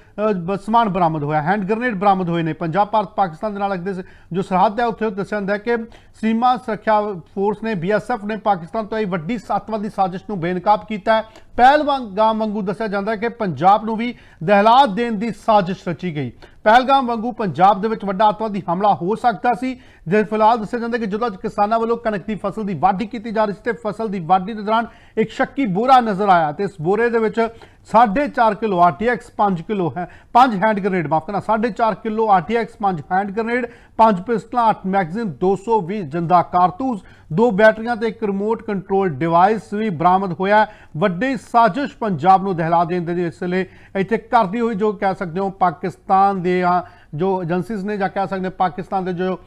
ਸਮਾਨ ਬਰਾਮਦ ਹੋਇਆ, ਹੈਂਡ ਗ੍ਰੇਨੇਡ ਬਰਾਮਦ ਹੋਏ ਨੇ। ਪੰਜਾਬ, ਭਾਰਤ, ਪਾਕਿਸਤਾਨ ਦੇ ਨਾਲ ਲੱਗਦੇ ਜੋ ਸਰਹੱਦ ਹੈ, ਉੱਥੇ ਦੱਸਿਆ ਜਾਂਦਾ ਹੈ ਕਿ ਸੀਮਾ ਸੁਰੱਖਿਆ ਫੋਰਸ ਨੇ ਬੀਐਸਐਫ ਨੇ ਪਾਕਿਸਤਾਨ ਤੋਂ ਇਹ ਵੱਡੀ ਸੱਤਵਾਦੀ ਸਾਜ਼ਿਸ਼ ਨੂੰ ਬੇਨਕਾਬ ਕੀਤਾ ਹੈ। ਪਹਿਲਗਾਮ ਵਾਂਗੂ ਦੱਸਿਆ ਜਾਂਦਾ ਹੈ ਕਿ ਪੰਜਾਬ ਨੂੰ ਵੀ ਦਹਿਲਾ ਦੇਣ ਦੀ ਸਾਜ਼ਿਸ਼ ਰਚੀ ਗਈ। ਪਹਿਲਗਾਮ ਵਾਂਗੂ ਪੰਜਾਬ ਦੇ ਵਿੱਚ ਵੱਡਾ ਅੱਤਵਾਦੀ ਹਮਲਾ ਹੋ ਸਕਦਾ ਸੀ। ਜੇ ਫਿਲਹਾਲ ਦੱਸਿਆ ਜਾਂਦਾ ਕਿ ਜਦੋਂ ਅੱਜ ਕਿਸਾਨਾਂ ਵੱਲੋਂ ਕਣਕ ਦੀ ਫਸਲ ਦੀ ਵਾਢੀ ਕੀਤੀ ਜਾ ਰਹੀ ਸੀ ਤੇ ਫਸਲ ਦੀ ਵਾਢੀ ਦੇ ਦੌਰਾਨ ਇੱਕ ਸ਼ੱਕੀ ਬੋਰਾ ਨਜ਼ਰ ਆਇਆ ਤੇ ਇਸ ਬੋਰੇ ਦੇ ਵਿੱਚ 4.5 ਕਿਲੋ ਆਰਟੀਐਕਸ 5 ਕਿਲੋ ਹੈ 5 ਹੈਂਡ ਗ੍ਰੇਨੇਡ, ਮਾਫ ਕਰਨਾ 4.5 ਕਿਲੋ ਆਰਟੀਐਕਸ 5 ਹੈਂਡ ਗ੍ਰੇਨੇਡ 5 ਪਿਸਟਲਾਂ 8 ਮੈਗਜ਼ੀਨ 220 ਜਿੰਦਾ ਕਾਰਤੂਸ, ਦੋ ਬੈਟਰੀਆਂ ਤੇ ਇੱਕ ਰਿਮੋਟ ਕੰਟਰੋਲ ਡਿਵਾਈਸ ਵੀ ਬਰਾਮਦ ਹੋਇਆ ਵੱਡੀ ਸਾਜ਼ਿਸ਼ ਪੰਜਾਬ ਨੂੰ ਦਹਿਲਾ ਦੇਣ ਦੇ ਇਸ ਲਈ ਇੱਥੇ ਕਰਦੀ ਹੋਈ ਜੋ ਕਹਿ ਸਕਦੇ ਹੋ ਪਾਕਿਸਤਾਨ ਦੇ ਜੋ ਏਜੰਸੀਜ਼ ਨੇ ਜਾਂ ਕਹਿ ਸਕਦੇ ਹਾਂ ਪਾਕਿਸਤਾਨ ਦੇ ਜੋ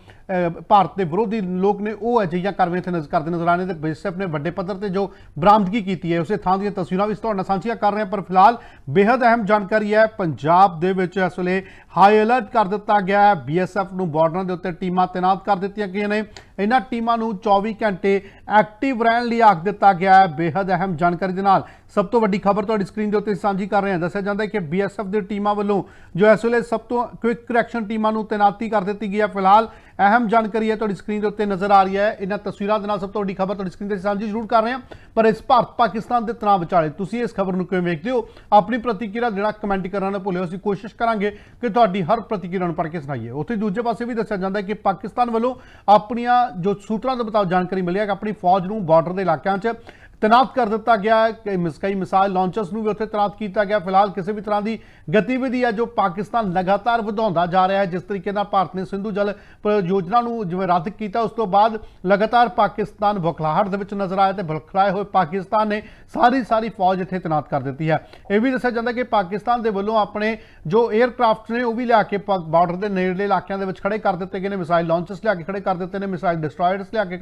ਭਾਰਤ ਦੇ ਵਿਰੋਧੀ ਲੋਕ ਨੇ, ਉਹ ਅਜਿਹੀਆਂ ਕਾਰਵਾਈਆਂ ਇੱਥੇ ਨਜ਼ਰ ਕਰਦੇ ਨਜ਼ਰ ਆਣੇ ਤੇ ਬੀਐਸਐਫ ਨੇ ਵੱਡੇ ਪੱਧਰ ਤੇ ਜੋ ਬਰਾਮਦਗੀ ਕੀਤੀ ਹੈ, ਉਸੇ ਥਾਂ ਦੀਆਂ ਤਸਵੀਰਾਂ ਵੀ ਤੁਹਾਡੇ ਨਾਲ ਸਾਂਝੀਆਂ ਕਰ ਰਹੇ ਹਾਂ, ਪਰ ਫਿਲਹਾਲ ਬੇहद ਅਹਿਮ ਜਾਣਕਾਰੀ ਹੈ, ਪੰਜਾਬ ਦੇ ਵਿੱਚ ਇਸ ਵੇਲੇ ਹਾਈ ਅਲਰਟ ਕਰ ਦਿੱਤਾ ਗਿਆ ਹੈ। ਬੀਐਸਐਫ ਨੂੰ ਬਾਰਡਰਾਂ ਦੇ ਉੱਤੇ ਟੀਮਾਂ ਤਾਇਨਾਤ ਕਰ ਦਿੱਤੀਆਂ ਗਈਆਂ ਨੇ। ਇਹਨਾਂ ਟੀਮਾਂ ਨੂੰ 24 ਘੰਟੇ ਐਕਟਿਵ ਰਹਿਣ ਲਈ ਆਖ ਦਿੱਤਾ ਗਿਆ ਹੈ। ਬੇहद ਅਹਿਮ ਜਾਣਕਾਰੀ ਦੇ ਨਾਲ ਸਭ ਤੋਂ ਵੱਡੀ ਖਬਰ ਤੁਹਾਡੀ ਸਕਰੀਨ ਦੇ ਉੱਤੇ ਸਾਂਝੀ ਕਰ ਰਹੇ ਹਾਂ। ਦੱਸਿਆ ਜਾਂਦਾ ਹੈ ਕਿ ਬੀਐਸਐਫ ਦੇ ਟੀਮਾਂ ਵੱਲੋਂ ਜੋ ਇਸ ਵੇਲੇ ਸਭ ਤੋਂ ਕੁਇਕ ਰਿਐਕਸ਼ਨ ਟੀਮਾਂ ਨੂੰ ਤੈਨਾਤੀ ਕਰ ਦਿੱਤੀ ਗਈ ਹੈ। ਫਿਲਹਾਲ ਅਹਿਮ ਜਾਣਕਾਰੀ ਹੈ ਤੁਹਾਡੀ ਸਕਰੀਨ ਦੇ ਉੱਤੇ ਨਜ਼ਰ ਆ ਰਹੀ ਹੈ। ਇਹਨਾਂ ਤਸਵੀਰਾਂ ਦੇ ਨਾਲ ਸਭ ਤੋਂ ਵੱਡੀ ਖਬਰ ਤੁਹਾਡੀ ਸਕਰੀਨ ਤੇ ਸਾਂਝੀ ਜ਼ਰੂਰ ਕਰ ਰਹੇ ਹਾਂ। ਪਰ ਇਸ ਭਾਰਤ ਪਾਕਿਸਤਾਨ ਦੇ ਤਣਾਅ ਵਿਚਾਲੇ ਤੁਸੀਂ ਇਸ ਖਬਰ ਨੂੰ ਕਿਵੇਂ ਵੇਖਦੇ ਹੋ? ਆਪਣੀ ਪ੍ਰਤੀਕਿਰਿਆ ਜਿਹੜਾ ਕਮੈਂਟ ਕਰਨਾ ਨਾ ਭੁੱਲਿਓ ਅਸੀਂ ਕੋਸ਼ਿਸ਼ ਕਰਾਂਗੇ ਕਿ ਤੁਹਾਡੀ ਹਰ ਪ੍ਰਤੀਕਿਰਿਆ ਨੂੰ ਪੜ੍ਹ ਕੇ ਸੁਣਾਈਏ। ਉੱਥੇ ਦੂਜੇ ਪਾਸੇ ਵੀ ਦੱਸਿਆ ਜਾਂਦਾ ਹੈ ਕਿ ਪਾਕਿਸਤਾਨ ਵੱਲੋਂ ਆਪਣੀਆਂ ਜੋ ਸੂਤਰਾਂ ਦੇ ਮੁਤਾਬਕ ਜਾਣਕਾਰੀ ਮਿਲੀ ਹੈ ਕਿ ਆਪਣੀ ਫੌਜ ਨੂੰ ਬਾਰਡਰ ਦੇ ਇਲਾਕਿਆਂ 'ਚ ਤੈਨਾਤ ਕਰ ਦਿੱਤਾ ਗਿਆ ਹੈ। ਕਿ ਮਿਸ- ਕਈ ਮਿਸਾਈਲ ਲਾਂਚਰਸ ਨੂੰ ਵੀ ਉੱਥੇ ਤੈਨਾਤ ਕੀਤਾ ਗਿਆ। ਫਿਲਹਾਲ ਕਿਸੇ ਵੀ ਤਰ੍ਹਾਂ ਦੀ ਗਤੀਵਿਧੀ ਹੈ ਜੋ ਪਾਕਿਸਤਾਨ ਲਗਾਤਾਰ ਵਧਾਉਂਦਾ ਜਾ ਰਿਹਾ ਹੈ। ਜਿਸ ਤਰੀਕੇ ਨਾਲ ਭਾਰਤ ਨੇ ਸਿੰਧੂ ਜਲ ਯੋਜਨਾ ਨੂੰ ਜਿਵੇਂ ਰੱਦ ਕੀਤਾ, ਉਸ ਤੋਂ ਬਾਅਦ ਲਗਾਤਾਰ ਪਾਕਿਸਤਾਨ ਬੁਖਲਾਹਟ ਦੇ ਵਿੱਚ ਨਜ਼ਰ ਆਇਆ ਤੇ ਬੁਖਲਾਏ ਹੋਏ ਪਾਕਿਸਤਾਨ ਨੇ ਸਾਰੀ ਸਾਰੀ ਫੌਜ ਇੱਥੇ ਤੈਨਾਤ ਕਰ ਦਿੱਤੀ ਹੈ। ਇਹ ਵੀ ਦੱਸਿਆ ਜਾਂਦਾ ਕਿ ਪਾਕਿਸਤਾਨ ਦੇ ਵੱਲੋਂ ਆਪਣੇ ਜੋ 에ਅਰਕ੍ਰਾਫਟ ਨੇ, ਉਹ ਵੀ ਲਿਆ ਕੇ ਬਾਰਡਰ ਦੇ ਨੇੜਲੇ ਇਲਾਕਿਆਂ ਦੇ ਵਿੱਚ ਖੜੇ ਕਰ ਦਿੱਤੇ ਗਏ ਨੇ। ਮਿਸਾਈਲ ਲਾਂਚਰਸ ਲਿਆ ਕੇ ਖੜੇ ਕਰ ਦਿੱਤੇ ਨੇ। ਮਿਸਾਈਲ ਡਿਸਟਰੋਇਰਸ ਲਿਆ ਕੇ